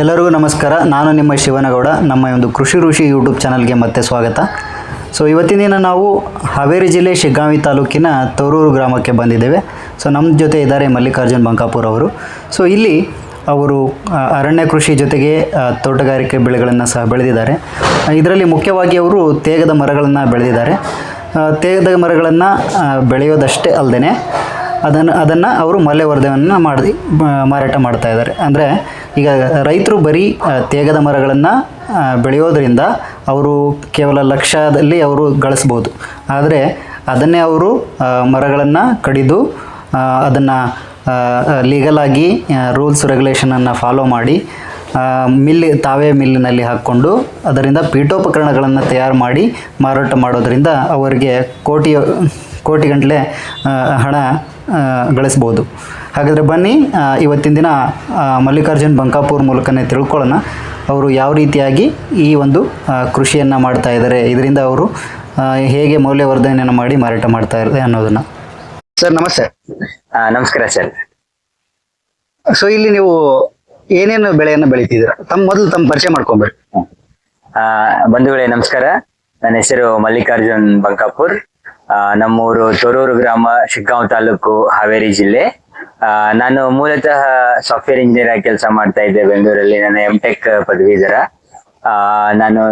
ಎಲ್ಲರಿಗೂ ನಮಸ್ಕಾರ. ನಾನು ನಿಮ್ಮ ಶಿವನಗೌಡ. ನಮ್ಮ ಒಂದು ಕೃಷಿ ಋಷಿ ಯೂಟ್ಯೂಬ್ ಚಾನಲ್ಗೆ ಮತ್ತೆ ಸ್ವಾಗತ. ಸೊ ಇವತ್ತಿನ ದಿನ ನಾವು ಹಾವೇರಿ ಜಿಲ್ಲೆ ಶಿಗ್ಗಾಂವಿ ತಾಲೂಕಿನ ತೋರೂರು ಗ್ರಾಮಕ್ಕೆ ಬಂದಿದ್ದೇವೆ. ಸೊ ನಮ್ಮ ಜೊತೆ ಇದ್ದಾರೆ ಮಲ್ಲಿಕಾರ್ಜುನ್ ಬಂಕಾಪುರ್ ಅವರು. ಸೊ ಇಲ್ಲಿ ಅವರು ಅರಣ್ಯ ಕೃಷಿ ಜೊತೆಗೆ ತೋಟಗಾರಿಕೆ ಬೆಳೆಗಳನ್ನು ಸಹ ಬೆಳೆದಿದ್ದಾರೆ. ಇದರಲ್ಲಿ ಮುಖ್ಯವಾಗಿ ಅವರು ತೇಗದ ಮರಗಳನ್ನು ಬೆಳೆದಿದ್ದಾರೆ. ತೇಗದ ಮರಗಳನ್ನು ಬೆಳೆಯೋದಷ್ಟೇ ಅಲ್ಲದೆ ಅದನ್ನು ಅದನ್ನು ಅವರು ಮೌಲ್ಯವರ್ಧನೆಯನ್ನು ಮಾಡಿ ಮಾರಾಟ ಮಾಡ್ತಾ ಇದ್ದಾರೆ. ಅಂದರೆ ಈಗ ರೈತರು ಬರೀ ತೇಗದ ಮರಗಳನ್ನು ಬೆಳೆಯೋದ್ರಿಂದ ಅವರು ಕೇವಲ ಲಕ್ಷದಲ್ಲಿ ಅವರು ಗಳಿಸ್ಬೋದು ಆದರೆ ಅದನ್ನೇ ಅವರು ಮರಗಳನ್ನು ಕಡಿದು ಅದನ್ನು ಲೀಗಲಾಗಿ ರೂಲ್ಸ್ ರೆಗ್ಯುಲೇಷನನ್ನು ಫಾಲೋ ಮಾಡಿ ಮಿಲ್ ತಾವೇ ಮಿಲ್ಲಿನಲ್ಲಿ ಹಾಕ್ಕೊಂಡು ಅದರಿಂದ ಪೀಠೋಪಕರಣಗಳನ್ನು ತಯಾರು ಮಾಡಿ ಮಾರಾಟ ಮಾಡೋದರಿಂದ ಅವರಿಗೆ ಕೋಟಿ ಕೋಟಿಗಂಟಲೆ ಹಣ ಗಳಿಸ್ಬೋದು. ಹಾಗಾದರೆ ಬನ್ನಿ ಇವತ್ತಿನ ದಿನ ಮಲ್ಲಿಕಾರ್ಜುನ್ ಬಂಕಾಪುರ್ ಮೂಲಕನೇ ತಿಳ್ಕೊಳ್ಳೋಣ. ಅವರು ಯಾವ ರೀತಿಯಾಗಿ ಈ ಒಂದು ಕೃಷಿಯನ್ನು ಮಾಡ್ತಾ ಇದ್ದಾರೆ. ಇದರಿಂದ ಅವರು ಹೇಗೆ ಮೌಲ್ಯವರ್ಧನೆಯನ್ನು ಮಾಡಿ ಮಾರಾಟ ಮಾಡ್ತಾ ಇದ್ದಾರೆ ಅನ್ನೋದನ್ನ. ಸರ್ ನಮಸ್ತೆ. ನಮಸ್ಕಾರ ಸರ್. ಸೊ ಇಲ್ಲಿ ನೀವು ಏನೇನು ಬೆಳೆಯನ್ನು ಬೆಳಿತಿದ್ದೀರಾ? ತಮ್ಮ ಮೊದಲು ತಮ್ಮ ಪರಿಚಯ ಮಾಡ್ಕೊಬೇಕು. ಬಂಧುಗಳೇ ನಮಸ್ಕಾರ. ನನ್ನ ಹೆಸರು ಮಲ್ಲಿಕಾರ್ಜುನ್ ಬಂಕಾಪುರ್. ನಮ್ಮೂರು ತೊರೂರು ಗ್ರಾಮ, ಶಿಗ್ಗಾಂವ್ ತಾಲೂಕು, ಹಾವೇರಿ ಜಿಲ್ಲೆ. ನಾನು ಮೂಲತಃ ಸಾಫ್ಟ್ವೇರ್ ಇಂಜಿನಿಯರ್ ಆಗಿ ಕೆಲಸ ಮಾಡ್ತಾ ಇದ್ದೆ ಬೆಂಗಳೂರಲ್ಲಿ. ನನ್ನ ಎಂ ಟೆಕ್ ಪದವೀಧರ ನಾನು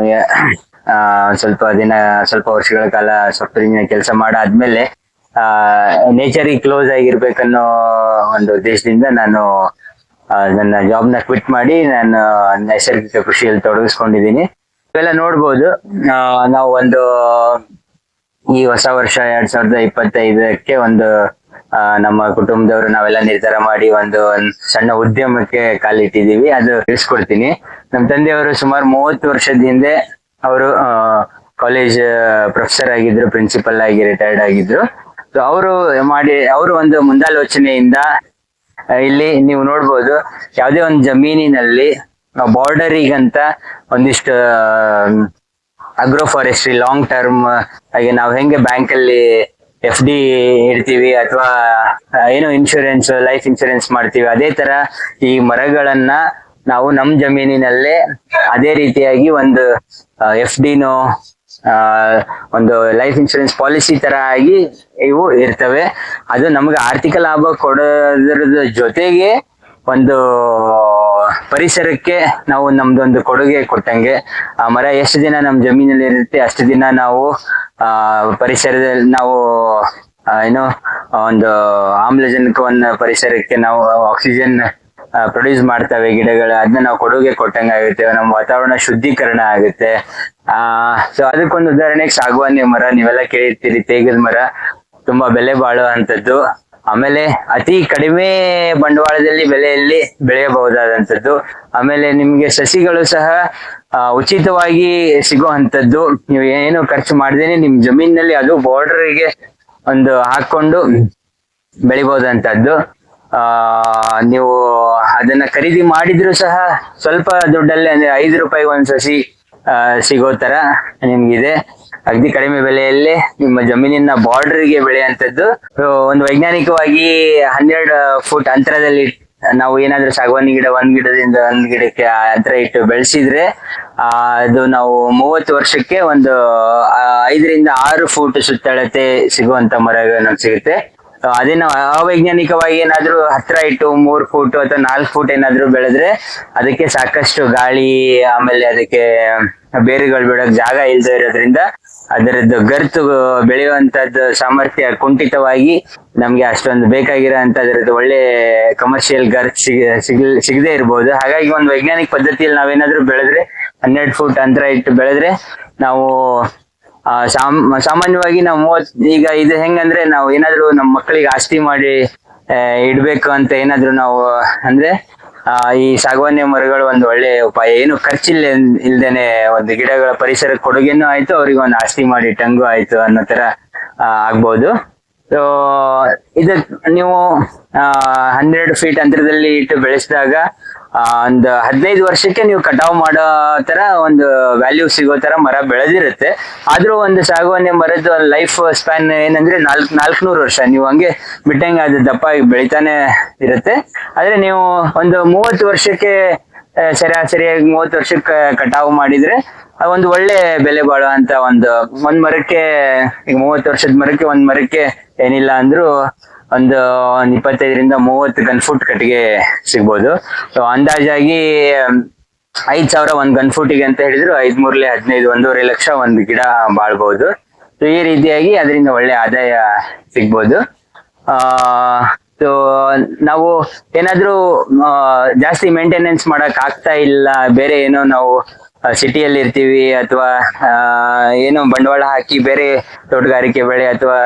ಸ್ವಲ್ಪ ದಿನ, ಸ್ವಲ್ಪ ವರ್ಷಗಳ ಕಾಲ ಸಾಫ್ಟ್ವೇರ್ ಇಂಜಿನಿಯರ್ ಕೆಲಸ ಮಾಡಾದ್ಮೇಲೆ, ಆ ನೇಚರಿಗೆ ಕ್ಲೋಸ್ ಆಗಿರ್ಬೇಕನ್ನೋ ಒಂದು ಉದ್ದೇಶದಿಂದ ನಾನು ನನ್ನ ಜಾಬ್ನ ಕ್ವಿಟ್ ಮಾಡಿ ನಾನು ನೈಸರ್ಗಿಕ ಕೃಷಿಯಲ್ಲಿ ತೊಡಗಿಸ್ಕೊಂಡಿದ್ದೀನಿ. ಇವೆಲ್ಲ ನೋಡ್ಬೋದು. ನಾವು ಒಂದು ಈ ಹೊಸ ವರ್ಷ ಎರಡ್ ಸಾವಿರದ ಇಪ್ಪತ್ತೈದಕ್ಕೆ ಒಂದು ಆ, ನಮ್ಮ ಕುಟುಂಬದವರು ನಾವೆಲ್ಲ ನಿರ್ಧಾರ ಮಾಡಿ ಒಂದು ಸಣ್ಣ ಉದ್ಯಮಕ್ಕೆ ಕಾಲಿಟ್ಟಿದೀವಿ ಅದು ತಿಳಿಸ್ಕೊಡ್ತೀನಿ. ನಮ್ಮ ತಂದೆಯವರು ಸುಮಾರು ಮೂವತ್ತು ವರ್ಷದ ಹಿಂದೆ ಅವರು ಕಾಲೇಜ್ ಪ್ರೊಫೆಸರ್ ಆಗಿದ್ರು ಪ್ರಿನ್ಸಿಪಲ್ ಆಗಿ ರಿಟೈರ್ಡ್ ಆಗಿದ್ರು. ಸೊ ಅವರು ಮಾಡಿ ಅವರು ಒಂದು ಮುಂದಾಲೋಚನೆಯಿಂದ ಇಲ್ಲಿ ನೀವು ನೋಡ್ಬೋದು ಯಾವುದೇ ಒಂದು ಜಮೀನಿನಲ್ಲಿ ಬಾರ್ಡರಿಗಂತ ಒಂದಿಷ್ಟು ಅಗ್ರೋ ಫಾರೆಸ್ಟ್ರಿ ಲಾಂಗ್ ಟರ್ಮ್ ಹಾಗೆ ನಾವು ಹೆಂಗೆ ಬ್ಯಾಂಕ್ ಅಲ್ಲಿ ಎಫ್ ಡಿ ಇಡ್ತೀವಿ ಅಥವಾ ಏನೋ ಇನ್ಶೂರೆನ್ಸ್ ಲೈಫ್ ಇನ್ಶೂರೆನ್ಸ್ ಮಾಡ್ತೀವಿ. ಅದೇ ತರ ಈ ಮರಗಳನ್ನ ನಾವು ನಮ್ ಜಮೀನಿನಲ್ಲೇ ಅದೇ ರೀತಿಯಾಗಿ ಒಂದು ಎಫ್ ಡಿನೋ ಒಂದು ಲೈಫ್ ಇನ್ಶೂರೆನ್ಸ್ ಪಾಲಿಸಿ ತರ ಆಗಿ ಇವು ಇರ್ತವೆ. ಅದು ನಮ್ಗೆ ಆರ್ಥಿಕ ಲಾಭ ಕೊಡೋದ್ರ ಜೊತೆಗೆ ಒಂದು ಪರಿಸರಕ್ಕೆ ನಾವು ನಮ್ದೊಂದು ಕೊಡುಗೆ ಕೊಟ್ಟಂಗೆ. ಆ ಮರ ಎಷ್ಟು ದಿನ ನಮ್ ಜಮೀನಲ್ಲಿ ಇರುತ್ತೆ, ಅಷ್ಟು ದಿನ ನಾವು, ಆ ಪರಿಸರದಲ್ಲಿ ನಾವು ಏನು, ಒಂದು ಆಮ್ಲಜನಕವನ್ನ ಪರಿಸರಕ್ಕೆ ನಾವು ಆಕ್ಸಿಜನ್ ಪ್ರೊಡ್ಯೂಸ್ ಮಾಡ್ತವೆ ಗಿಡಗಳು. ಅದನ್ನ ನಾವು ಕೊಡುಗೆ ಕೊಟ್ಟಂಗ ಆಗುತ್ತೆ. ನಮ್ಮ ವಾತಾವರಣ ಶುದ್ಧೀಕರಣ ಆಗುತ್ತೆ. ಆ ಸೊ ಅದಕ್ಕೊಂದು ಉದಾಹರಣೆಗೆ ಸಾಗುವಾನಿ ಮರ. ನೀವೆಲ್ಲ ಕೇಳಿರ್ತೀರಿ, ತೇಗದ ಮರ. ತುಂಬಾ ಬೆಲೆ ಬಾಳುವಂತದ್ದು ಆಮೇಲೆ ಅತಿ ಕಡಿಮೆ ಬಂಡವಾಳದಲ್ಲಿ ಬೆಲೆಯಲ್ಲಿ ಬೆಳೆಯಬಹುದಾದಂಥದ್ದು. ಆಮೇಲೆ ನಿಮ್ಗೆ ಸಸಿಗಳು ಸಹ ಉಚಿತವಾಗಿ ಸಿಗುವಂಥದ್ದು. ನೀವು ಏನು ಖರ್ಚು ಮಾಡ್ದೇನೆ ನಿಮ್ ಜಮೀನಿನಲ್ಲಿ ಅದು ಬಾರ್ಡರ್ಗೆ ಒಂದು ಹಾಕೊಂಡು ಬೆಳಿಬಹುದಂತದ್ದು ಆ, ನೀವು ಅದನ್ನ ಖರೀದಿ ಮಾಡಿದ್ರು ಸಹ ಸ್ವಲ್ಪ ದುಡ್ಡಲ್ಲಿ ಅಂದ್ರೆ ಐದು ರೂಪಾಯಿ ಒಂದ್ ಸಸಿ ಸಿಗೋ ತರ ನಿಮ್ಗಿದೆ. ಅಗದಿ ಕಡಿಮೆ ಬೆಲೆಯಲ್ಲಿ ನಿಮ್ಮ ಜಮೀನಿನ ಬಾರ್ಡರ್ಗೆ ಬೆಳೆಯುವಂತದ್ದು So, ಒಂದು ವೈಜ್ಞಾನಿಕವಾಗಿ ಹನ್ನೆರಡು ಫುಟ್ ಅಂತರದಲ್ಲಿ ನಾವು ಏನಾದ್ರೂ ಸಾಗವಾನಿ ಗಿಡ ಒಂದ್ ಗಿಡದಿಂದ ಒಂದ್ ಗಿಡಕ್ಕೆ ಅಂತರ ಇಟ್ಟು ಬೆಳೆಸಿದ್ರೆ ಆ ಅದು ನಾವು ಮೂವತ್ತು ವರ್ಷಕ್ಕೆ ಒಂದು ಐದರಿಂದ ಆರು ಫೂಟ್ ಸುತ್ತಳತೆ ಸಿಗುವಂತ ಮರ ನಮ್ಗೆ ಸಿಗುತ್ತೆ. ಅದೇ ನಾವು ಅವೈಜ್ಞಾನಿಕವಾಗಿ ಏನಾದ್ರು ಹತ್ರ ಇಟ್ಟು ಮೂರ್ ಫೂಟ್ ಅಥವಾ ನಾಲ್ಕು ಫೂಟ್ ಏನಾದ್ರೂ ಬೆಳೆದ್ರೆ ಅದಕ್ಕೆ ಸಾಕಷ್ಟು ಗಾಳಿ ಆಮೇಲೆ ಅದಕ್ಕೆ ಬೇರುಗಳು ಬಿಡೋಕ್ ಜಾಗ ಇಲ್ದೇ ಇರೋದ್ರಿಂದ ಅದರದ್ದು ಗರ್ತು ಬೆಳೆಯುವಂತದ್ದು ಸಾಮರ್ಥ್ಯ ಕುಂಠಿತವಾಗಿ ನಮ್ಗೆ ಅಷ್ಟೊಂದು ಬೇಕಾಗಿರೋ ಅದರದ್ದು ಒಳ್ಳೆ ಕಮರ್ಷಿಯಲ್ ಗರ್ತ್ ಸಿಗ್ ಸಿಗದೆ ಇರ್ಬೋದು. ಹಾಗಾಗಿ ಒಂದು ವೈಜ್ಞಾನಿಕ ಪದ್ಧತಿಯಲ್ಲಿ ನಾವೇನಾದ್ರೂ ಬೆಳೆದ್ರೆ, ಹನ್ನೆರಡು ಫೂಟ್ ಅಂತರ ಇಟ್ಟು ಬೆಳೆದ್ರೆ ನಾವು ಸಾಮ್, ಸಾಮಾನ್ಯವಾಗಿ ನಾವು ಮೂವತ್ ಈಗ ಇದು ಹೆಂಗಂದ್ರೆ ನಾವು ಏನಾದ್ರು ನಮ್ಮ ಮಕ್ಕಳಿಗೆ ಆಸ್ತಿ ಮಾಡಿ ಇಡ್ಬೇಕು ಅಂತ ಏನಾದ್ರು ನಾವು, ಅಂದ್ರೆ ಆ, ಈ ಸಾಗವಾನಿ ಮರಗಳು ಒಂದು ಒಳ್ಳೆ ಉಪಾಯ. ಏನು ಖರ್ಚಿಲ್ಲ ಇಲ್ದೇನೆ ಒಂದು ಗಿಡಗಳ ಪರಿಸರ ಕೊಡುಗೆನೂ ಆಯ್ತು ಅವ್ರಿಗೆ ಒಂದು ಆಸ್ತಿ ಮಾಡಿ ಟಂಗು ಆಯ್ತು ಅನ್ನೋ ತರ ಆಗ್ಬಹುದು ಸೊ ಇದ ನೀವು ಹನ್ನೆರಡು ಫೀಟ್ ಅಂತರದಲ್ಲಿ ಇಟ್ಟು ಬೆಳೆಸಿದಾಗ ಒಂದು ಹದಿನೈದು ವರ್ಷಕ್ಕೆ ನೀವು ಕಟಾವ್ ಮಾಡೋ ತರ ಒಂದು ವ್ಯಾಲ್ಯೂ ಸಿಗೋ ತರ ಮರ ಬೆಳೆದಿರುತ್ತೆ. ಆದ್ರೂ ಒಂದು ಸಾಗುವಾನಿ ಮರದ ಲೈಫ್ ಸ್ಪ್ಯಾನ್ ಏನಂದ್ರೆ ನಾಲ್ಕ್, ನಾಲ್ಕುನೂರು ವರ್ಷ. ನೀವು ಹಂಗೆ ಬಿಟ್ಟಂಗೆ ಅದು ದಪ್ಪ ಬೆಳಿತಾನೆ ಇರುತ್ತೆ. ಆದ್ರೆ ನೀವು ಒಂದು ಮೂವತ್ತು ವರ್ಷಕ್ಕೆ ಸರಾಸರಿಯಾಗಿ ಮೂವತ್ತು ವರ್ಷಕ್ಕೆ ಕಟಾವು ಮಾಡಿದ್ರೆ ಒಂದು ಒಳ್ಳೆ ಬೆಲೆ ಬಾಳುವಂತ ಒಂದು ಒಂದ್ ಮರಕ್ಕೆ, ಈಗ ಮೂವತ್ತು ವರ್ಷದ ಮರಕ್ಕೆ ಒಂದ್ ಮರಕ್ಕೆ ಏನಿಲ್ಲ ಅಂದ್ರೂ ಒಂದು ಒಂದ್ ಇಪ್ಪತ್ತೈದರಿಂದ ಮೂವತ್ತು ಗನ್ ಫುಟ್ ಕಟ್ಟಿಗೆ ಸಿಗ್ಬೋದು. ಸೊ ಅಂದಾಜಾಗಿ, ಐದ್ ಸಾವಿರ ಒಂದ್ ಗನ್ ಫುಟಿಗೆ ಅಂತ ಹೇಳಿದ್ರು ಐದ್ ಮೂರ್ಲೆ ಹದಿನೈದು, ಒಂದೂವರೆ ಲಕ್ಷ ಒಂದ್ ಗಿಡ ಬಾಳ್ಬಹುದು ಸೊ ಈ ರೀತಿಯಾಗಿ ಅದರಿಂದ ಒಳ್ಳೆ ಆದಾಯ ಸಿಗ್ಬೋದು. ಆ ಸೊ ನಾವು ಏನಾದ್ರೂ ಜಾಸ್ತಿ ಮೇಂಟೆನೆನ್ಸ್ ಮಾಡಕ್ ಆಗ್ತಾ ಇಲ್ಲ, ಬೇರೆ ಏನೋ ನಾವು ಸಿಟಿಯಲ್ಲಿ ಇರ್ತೀವಿ ಅಥವಾ ಏನು ಬಂಡವಾಳ ಹಾಕಿ ಬೇರೆ ತೋಟಗಾರಿಕೆ ಬೆಳೆ ಅಥವಾ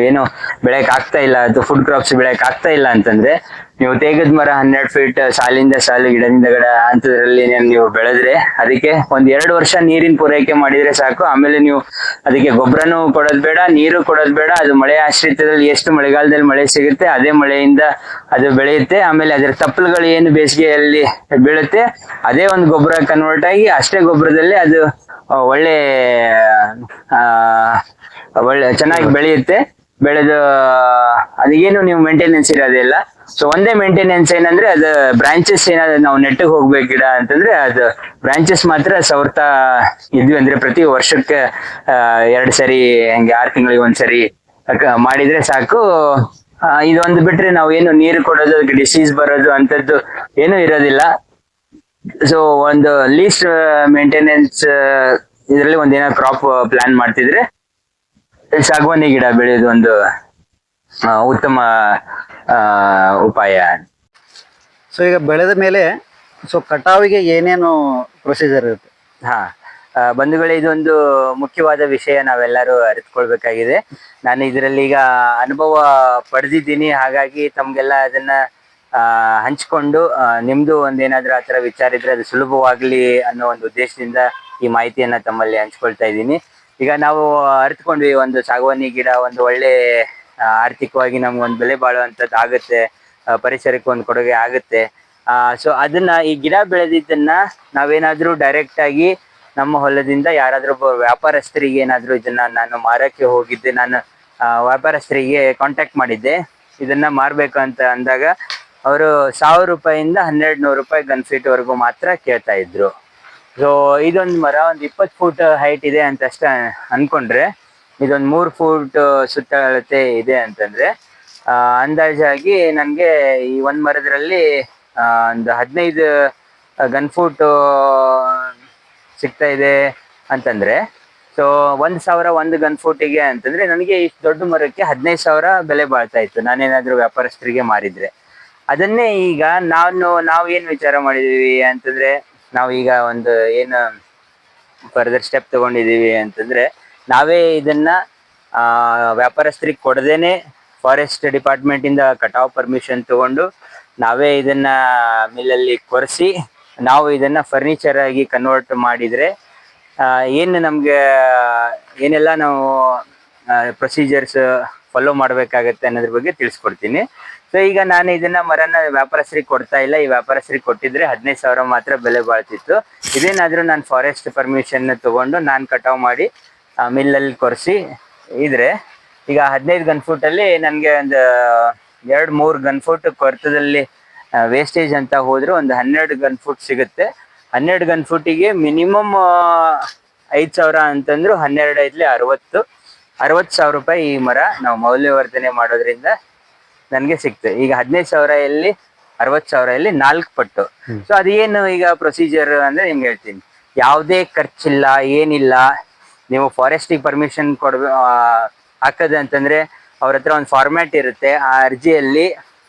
ಏನು ಬೆಳೆಯಕ್ ಆಗ್ತಾ ಇಲ್ಲ ಅಥವಾ ಫುಡ್ ಕ್ರಾಪ್ಸ್ ಬೆಳೆಯಕ್ಕೆ ಆಗ್ತಾ ಇಲ್ಲ ಅಂತಂದ್ರೆ ನೀವು ತೇಗದ ಮರ ಹನ್ನೆರಡು ಫೀಟ್ ಸಾಲಿಂದ ಸಾಲು, ಗಿಡದಿಂದ ಗಿಡ ಅಂತದ್ರಲ್ಲಿ ನೀವು ಬೆಳೆದ್ರೆ ಅದಕ್ಕೆ ಒಂದ್ ಎರಡು ವರ್ಷ ನೀರಿನ ಪೂರೈಕೆ ಮಾಡಿದ್ರೆ ಸಾಕು. ಆಮೇಲೆ ನೀವು ಅದಕ್ಕೆ ಗೊಬ್ಬರನೂ ಕೊಡೋದ್ ಬೇಡ, ನೀರು ಕೊಡೋದ್ ಬೇಡ. ಅದು ಮಳೆ ಆಶ್ರಿತದಲ್ಲಿ ಎಷ್ಟು ಮಳೆಗಾಲದಲ್ಲಿ ಮಳೆ ಸಿಗುತ್ತೆ, ಅದೇ ಮಳೆಯಿಂದ ಅದು ಬೆಳೆಯುತ್ತೆ. ಆಮೇಲೆ ಅದರ ತಪ್ಪಲುಗಳು ಏನು ಬೇಸಿಗೆಯಲ್ಲಿ ಬೀಳುತ್ತೆ, ಅದೇ ಒಂದು ಗೊಬ್ಬರ ಕನ್ವರ್ಟ್ ಆಗಿ ಅಷ್ಟೇ ಗೊಬ್ಬರದಲ್ಲಿ ಅದು ಒಳ್ಳೆ, ಆ, ಒಳ್ಳೆ, ಚೆನ್ನಾಗಿ ಬೆಳೆಯುತ್ತೆ. ಬೆಳೆದು, ಅದೇನು ನೀವು ಮೇಂಟೆನೆನ್ಸ್ ಇರೋದಿಲ್ಲ ಸೊ ಒಂದೇ ಮೇಂಟೆನೆನ್ಸ್ ಏನಂದ್ರೆ ಅದು ಬ್ರಾಂಚಸ್ ಏನಾದ್ರು ನಾವು ನೆಟ್ಟಿಗೆ ಹೋಗ್ಬೇಕು ಗಿಡ ಅಂತಂದ್ರೆ ಅದು ಬ್ರಾಂಚಸ್ ಮಾತ್ರ ಸವರ್ತಾ ಇದ್ವಿ ಅಂದ್ರೆ ಪ್ರತಿ ವರ್ಷಕ್ಕೆ ಎರಡು ಸರಿ, ಹಂಗೆ ಆರು ತಿಂಗಳಿಗೆ ಒಂದ್ಸರಿ ಮಾಡಿದ್ರೆ ಸಾಕು. ಇದೊಂದು ಬಿಟ್ರೆ ನಾವು ಏನು ನೀರು ಕೊಡೋದು, ಅದಕ್ಕೆ ಡಿಸೀಸ್ ಬರೋದು ಅಂತದ್ದು ಏನು ಇರೋದಿಲ್ಲ. ಸೊ ಒಂದು ಲೀಸ್ಟ್ ಮೇಂಟೆನೆನ್ಸ್ ಇದರಲ್ಲಿ ಒಂದೇನೋ ಕ್ರಾಪ್ ಪ್ಲಾನ್ ಮಾಡ್ತಿದ್ರೆ ಸಾಗವಾನಿ ಗಿಡ ಬೆಳೆಯೋದು ಒಂದು ಉತ್ತಮ ಆ, ಉಪಾಯ. ಸೊ ಈಗ ಬೆಳೆದ ಮೇಲೆ ಸೊ ಕಟಾವಿಗೆ ಏನೇನು ಪ್ರೊಸೀಜರ್ ಇರುತ್ತೆ? ಹಾ ಆ, ಬಂಧುಗಳೇ ಇದೊಂದು ಮುಖ್ಯವಾದ ವಿಷಯ ನಾವೆಲ್ಲರೂ ಅರಿತುಕೊಳ್ಬೇಕಾಗಿದೆ. ನಾನು ಇದರಲ್ಲಿ ಈಗ ಅನುಭವ ಪಡೆದಿದ್ದೀನಿ. ಹಾಗಾಗಿ ತಮ್ಗೆಲ್ಲ ಅದನ್ನ ಆ, ಹಂಚ್ಕೊಂಡು ಆ, ನಿಮ್ದು ಒಂದೇನಾದ್ರೂ ಆ ಥರ ವಿಚಾರ ಇದ್ರೆ ಅದು ಸುಲಭವಾಗ್ಲಿ ಅನ್ನೋ ಒಂದು ಉದ್ದೇಶದಿಂದ ಈ ಮಾಹಿತಿಯನ್ನ ತಮ್ಮಲ್ಲಿ ಹಂಚ್ಕೊಳ್ತಾ ಇದ್ದೀನಿ. ಈಗ ನಾವು ಅರಿತುಕೊಂಡ್ವಿ ಒಂದು ಸಾಗವಾನಿ ಗಿಡ, ಒಂದು ಒಳ್ಳೆ ಆರ್ಥಿಕವಾಗಿ ನಮ್ಗೆ ಒಂದು ಬೆಲೆ ಬಾಳುವಂಥದ್ದು ಆಗುತ್ತೆ ಪರಿಸರಕ್ಕೆ ಒಂದು ಕೊಡುಗೆ ಆಗುತ್ತೆ. ಸೊ ಅದನ್ನ ಈ ಗಿಡ ಬೆಳೆದಿದ್ದನ್ನ ನಾವೇನಾದ್ರೂ ಡೈರೆಕ್ಟ್ ಆಗಿ ನಮ್ಮ ಹೊಲದಿಂದ ಯಾರಾದ್ರೂ ವ್ಯಾಪಾರಸ್ಥರಿಗೆ ಏನಾದ್ರೂ ಇದನ್ನ ನಾನು ಮಾರಕ್ಕೆ ಹೋಗಿದ್ದೆ, ನಾನು ವ್ಯಾಪಾರಸ್ಥರಿಗೆ ಕಾಂಟ್ಯಾಕ್ಟ್ ಮಾಡಿದ್ದೆ. ಇದನ್ನ ಮಾರ್ಬೇಕು ಅಂತ ಅಂದಾಗ ಅವರು ಸಾವಿರ ರೂಪಾಯಿಂದ ಹನ್ನೆರಡು ನೂರು ರೂಪಾಯಿ ಗನ್ ಫೀಟ್ ವರೆಗೂ ಮಾತ್ರ ಕೇಳ್ತಾ ಇದ್ರು. ಸೊ ಇದೊಂದು ಮರ, ಒಂದ್ ಇಪ್ಪತ್ತು ಫೂಟ್ ಹೈಟ್ ಇದೆ ಅಂತ ಅಷ್ಟೇ ಅನ್ಕೊಂಡ್ರೆ, ಇದೊಂದು ಮೂರು ಫೂಟ್ ಸುತ್ತ ಅಳತೆ ಇದೆ ಅಂತಂದ್ರೆ ಅಂದಾಜಾಗಿ ನನಗೆ ಈ ಒಂದ್ ಮರದ್ರಲ್ಲಿ ಅಹ್ ಒಂದು ಹದಿನೈದು ಗನ್ ಫೂಟ್ ಸಿಗ್ತಾ ಇದೆ ಅಂತಂದ್ರೆ, ಸೊ, ಒಂದ್ ಸಾವಿರ ಒಂದ್ ಗನ್ ಫೂಟಿಗೆ ಅಂತಂದ್ರೆ, ನನಗೆ ಇಷ್ಟು ದೊಡ್ಡ ಮರಕ್ಕೆ ಹದಿನೈದು ಸಾವಿರ ಬೆಲೆ ಬಾಳ್ತಾ ಇತ್ತು. ನಾನೇನಾದ್ರೂ ವ್ಯಾಪಾರಸ್ಥರಿಗೆ ಮಾರಿದ್ರೆ. ಅದನ್ನೇ ಈಗ ನಾನು ನಾವು ಏನ್ ವಿಚಾರ ಮಾಡಿದೀವಿ ಅಂತಂದ್ರೆ ನಾವು ಈಗ ಒಂದು ಏನು ಫರ್ದರ್ ಸ್ಟೆಪ್ ತಗೊಂಡಿದೀವಿ ಅಂತಂದ್ರೆ ನಾವೇ ಇದನ್ನ ವ್ಯಾಪಾರಸ್ಥರಿಗೆ ಕೊಡದೇನೆ ಫಾರೆಸ್ಟ್ ಡಿಪಾರ್ಟ್ಮೆಂಟ್ ಇಂದ ಕಟಾವ್ ಪರ್ಮಿಷನ್ ತಗೊಂಡು ನಾವೇ ಇದನ್ನ ಮಿಲ್ಲಲ್ಲಿ ಕೊರೆಸಿ ನಾವು ಇದನ್ನ ಫರ್ನಿಚರ್ ಆಗಿ ಕನ್ವರ್ಟ್ ಮಾಡಿದ್ರೆ ಏನು ನಮಗೆ, ಏನೆಲ್ಲ ನಾವು ಪ್ರೊಸೀಜರ್ಸ್ ಫಾಲೋ ಮಾಡಬೇಕಾಗತ್ತೆ ಅನ್ನೋದ್ರ ಬಗ್ಗೆ ತಿಳಿಸ್ಕೊಡ್ತೀನಿ. ಸೊ ಈಗ ನಾನು ಇದನ್ನ ಮರನ ವ್ಯಾಪಾರಸ್ಥರಿಗೆ ಕೊಡ್ತಾ ಇಲ್ಲ. ಈ ವ್ಯಾಪಾರಸ್ಥರಿಗೆ ಕೊಟ್ಟಿದ್ರೆ ಹದಿನೈದು ಸಾವಿರ ಮಾತ್ರ ಬೆಲೆ ಬಾಳ್ತಿತ್ತು. ಇದೇನಾದ್ರೂ ನಾನು ಫಾರೆಸ್ಟ್ ಪರ್ಮಿಷನ್ ತಗೊಂಡು ನಾನು ಕಟಾವ್ ಮಾಡಿ ಮಿಲ್ಲಲ್ಲಿ ಕೊರೆಸಿ ಇದ್ರೆ, ಈಗ ಹದಿನೈದು ಗನ್ ಫೂಟ್ ಅಲ್ಲಿ ನನಗೆ ಒಂದು ಎರಡು, ಮೂರು ಗನ್ ಫೂಟ್ ಕೊರ್ತದಲ್ಲಿ ವೇಸ್ಟೇಜ್ ಅಂತ ಹೋದ್ರೆ ಒಂದು ಹನ್ನೆರಡು ಗನ್ ಫುಟ್ ಸಿಗುತ್ತೆ. ಹನ್ನೆರಡು ಗನ್ ಫೂಟಿಗೆ ಮಿನಿಮಮ್ ಐದು ಸಾವಿರ ಅಂತಂದ್ರು ಹನ್ನೆರಡು ಐದ್ಲಿ ಅರವತ್ತು. ಅರವತ್ತು ಸಾವಿರ ರೂಪಾಯಿ ಈ ಮರ ನಾವು ಮೌಲ್ಯವರ್ಧನೆ ಮಾಡೋದ್ರಿಂದ ನನಗೆ ಸಿಕ್ತು ಈಗ ಹದಿನೈದು ಸಾವಿರ ಎಲ್ಲಿ ಅರವತ್ತು ಸಾವಿರ ಎಲ್ಲಿ ನಾಲ್ಕು ಪಟ್ಟು. ಸೊ ಅದೇನು ಈಗ ಪ್ರೊಸೀಜರ್ ಅಂದ್ರೆ ನಿಮ್ಗೆ ಹೇಳ್ತೀನಿ. ಯಾವುದೇ ಖರ್ಚಿಲ್ಲ ಏನಿಲ್ಲ. ನೀವು ಫಾರೆಸ್ಟಿಗೆ ಪರ್ಮಿಷನ್ ಕೊಡ್ಬೇ ಅಂತಂದರೆ ಅಂತಂದ್ರೆ ಅವ್ರ ಹತ್ರ ಒಂದು ಫಾರ್ಮ್ಯಾಟ್ ಇರುತ್ತೆ. ಆ ಅರ್ಜಿಯಲ್ಲಿ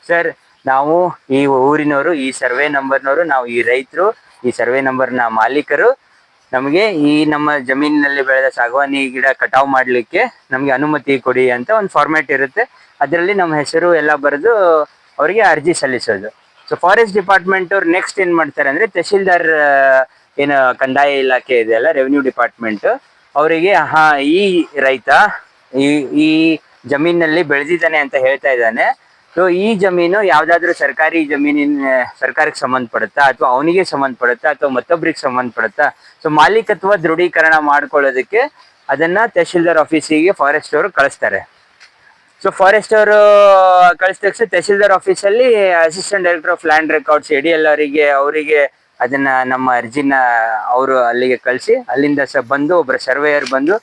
ಸರ್ ನಾವು ಈ ಊರಿನವರು ಈ ಸರ್ವೆ ನಂಬರ್ನವರು ನಾವು ಈ ರೈತರು ಈ ಸರ್ವೆ ನಂಬರ್ನ ಮಾಲೀಕರು ನಮಗೆ ಈ ನಮ್ಮ ಜಮೀನಿನಲ್ಲಿ ಬೆಳೆದ ಸಾಗವಾನಿ ಗಿಡ ಕಟಾವ್ ಮಾಡಲಿಕ್ಕೆ ನಮಗೆ ಅನುಮತಿ ಕೊಡಿ ಅಂತ ಒಂದು ಫಾರ್ಮ್ಯಾಟ್ ಇರುತ್ತೆ. ಅದರಲ್ಲಿ ನಮ್ಮ ಹೆಸರು ಎಲ್ಲ ಬರೆದು ಅವರಿಗೆ ಅರ್ಜಿ ಸಲ್ಲಿಸೋದು. ಸೊ ಫಾರೆಸ್ಟ್ ಡಿಪಾರ್ಟ್ಮೆಂಟ್ ಅವ್ರು ನೆಕ್ಸ್ಟ್ ಏನು ಮಾಡ್ತಾರೆ ಅಂದ್ರೆ ತಹಶೀಲ್ದಾರ್ ಏನು ಕಂದಾಯ ಇಲಾಖೆ ಇದೆಯಲ್ಲ ರೆವಿನ್ಯೂ ಡಿಪಾರ್ಟ್ಮೆಂಟ್ ಅವರಿಗೆ, ಹಾ, ಈ ರೈತ ಈ ಈ ಜಮೀನಲ್ಲಿ ಬೆಳೆದಿದ್ದಾನೆ ಅಂತ ಹೇಳ್ತಾ ಇದ್ದಾನೆ. ಸೊ ಈ ಜಮೀನು ಯಾವ್ದಾದ್ರು ಸರ್ಕಾರಿ ಜಮೀನಿನ ಸರ್ಕಾರಕ್ಕೆ ಸಂಬಂಧಪಡುತ್ತಾ ಅಥವಾ ಅವನಿಗೆ ಸಂಬಂಧಪಡುತ್ತಾ ಅಥವಾ ಮತ್ತೊಬ್ಬರಿಗೆ ಸಂಬಂಧಪಡುತ್ತಾ ಸೊ ಮಾಲೀಕತ್ವ ದೃಢೀಕರಣ ಮಾಡ್ಕೊಳ್ಳೋದಕ್ಕೆ ಅದನ್ನ ತಹಶೀಲ್ದಾರ್ ಆಫೀಸಿಗೆ ಫಾರೆಸ್ಟ್ ಅವರು ಕಳಿಸ್ತಾರೆ. ಸೊ ಫಾರೆಸ್ಟ್ ಅವರು ಕಳಿಸಿದ ತಕ್ಷಣ ತಹಶೀಲ್ದಾರ್ ಆಫೀಸಲ್ಲಿ assistant director of land records AD L ಅವರಿಗೆ ಅವರಿಗೆ ಅದನ್ನ ನಮ್ಮ ಅರ್ಜಿನ ಅವರು ಅಲ್ಲಿಗೆ ಕಳಿಸಿ, ಅಲ್ಲಿಂದ ಸಹ ಬಂದು ಒಬ್ಬರ ಸರ್ವೇಯರ್ ಬಂದು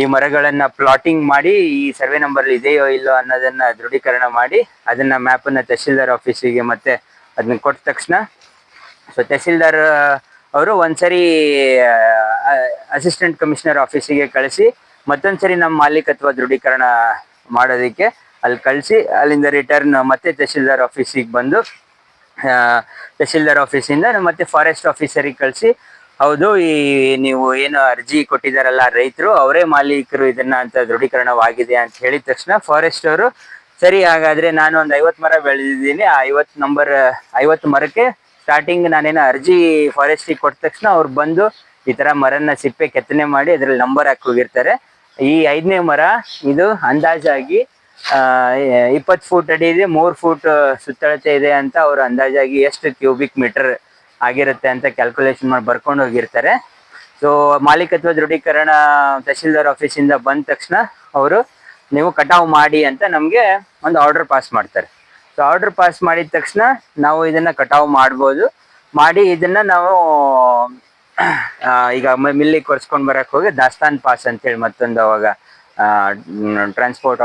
ಈ ಮರಗಳನ್ನ ಪ್ಲಾಟಿಂಗ್ ಮಾಡಿ, ಈ ಸರ್ವೆ ನಂಬರ್ ಇದೆಯೋ ಇಲ್ಲೋ ಅನ್ನೋದನ್ನ ದೃಢೀಕರಣ ಮಾಡಿ, ಅದನ್ನ ಮ್ಯಾಪ್ ಅನ್ನ ತಹಶೀಲ್ದಾರ್ ಆಫೀಸಿಗೆ ಮತ್ತೆ ಅದನ್ನ ಕೊಟ್ಟ ತಕ್ಷಣ ಸೊ ತಹಸೀಲ್ದಾರ್ ಅವರು ಒಂದ್ಸರಿ ಅಸಿಸ್ಟೆಂಟ್ ಕಮಿಷನರ್ ಆಫೀಸಿಗೆ ಕಳಿಸಿ, ಮತ್ತೊಂದ್ಸರಿ ನಮ್ಮ ಮಾಲೀಕತ್ವ ದೃಢೀಕರಣ ಮಾಡೋದಕ್ಕೆ ಅಲ್ಲಿ ಕಳಿಸಿ, ಅಲ್ಲಿಂದ ರಿಟರ್ನ್ ಮತ್ತೆ ತಹಶೀಲ್ದಾರ್ ಆಫೀಸಿಗೆ ಬಂದು ತಹಶೀಲ್ದಾರ್ ಆಫೀಸಿಂದ ಮತ್ತೆ ಫಾರೆಸ್ಟ್ ಆಫೀಸರಿಗೆ ಕಳಿಸಿ, ಹೌದು, ಈ, ನೀವು ಏನು ಅರ್ಜಿ ಕೊಟ್ಟಿದ್ದಾರಲ್ಲ ರೈತರು, ಅವರೇ ಮಾಲೀಕರು ಇದನ್ನ ಅಂತ ದೃಢೀಕರಣವಾಗಿದೆ ಅಂತ ಹೇಳಿದ ತಕ್ಷಣ ಫಾರೆಸ್ಟ್ ಅವರು, ಸರಿ, ಹಾಗಾದ್ರೆ ನಾನು ಒಂದು ಐವತ್ತು ಮರ ಬೆಳೆದಿದ್ದೀನಿ, ಆ ಐವತ್ತು ನಂಬರ್ ಐವತ್ತು ಮರಕ್ಕೆ ಸ್ಟಾರ್ಟಿಂಗ್ ನಾನೇನು ಅರ್ಜಿ ಫಾರೆಸ್ಟಿಗೆ ಕೊಟ್ಟ ತಕ್ಷಣ ಅವ್ರು ಬಂದು ಈ ತರ ಮರನ ಸಿಪ್ಪೆ ಕೆತ್ತನೆ ಮಾಡಿ ಅದ್ರಲ್ಲಿ ನಂಬರ್ ಹಾಕಿ ಹೋಗಿರ್ತಾರೆ. ಈ ಐದನೇ ಮರ ಇದು ಅಂದಾಜಾಗಿ ಇಪ್ಪತ್ತು ಫೂಟ್ ಅಡಿ ಇದೆ, ಮೂರು ಫೂಟ್ ಸುತ್ತಳತೆ ಇದೆ ಅಂತ ಅವ್ರು ಅಂದಾಜಾಗಿ ಎಷ್ಟು ಕ್ಯೂಬಿಕ್ ಮೀಟರ್ ಆಗಿರುತ್ತೆ ಅಂತ ಕ್ಯಾಲ್ಕುಲೇಷನ್ ಮಾಡಿ ಬರ್ಕೊಂಡು ಹೋಗಿರ್ತಾರೆ. ಸೊ ಮಾಲೀಕತ್ವ ದೃಢೀಕರಣ ತಹಶೀಲ್ದಾರ್ ಆಫೀಸಿಂದ ಬಂದ ತಕ್ಷಣ ಅವರು, ನೀವು ಕಟಾವು ಮಾಡಿ ಅಂತ ನಮಗೆ ಒಂದು ಆರ್ಡರ್ ಪಾಸ್ ಮಾಡ್ತಾರೆ. ಸೊ ಆರ್ಡರ್ ಪಾಸ್ ಮಾಡಿದ ತಕ್ಷಣ ನಾವು ಇದನ್ನ ಕಟಾವು ಮಾಡ್ಬೋದು. ಮಾಡಿ ಇದನ್ನ ನಾವು ಈಗ ಮಿಲ್ಲಿಗೆ ಕೊರ್ಸ್ಕೊಂಡ್ ಬರಕ್ ಹೋಗಿ ದಾಸ್ತಾನ್ ಪಾಸ್ ಅಂತೇಳಿ ಮತ್ತೊಂದು ಅವಾಗ ಟ್ರಾನ್ಸ್ಪೋರ್ಟ್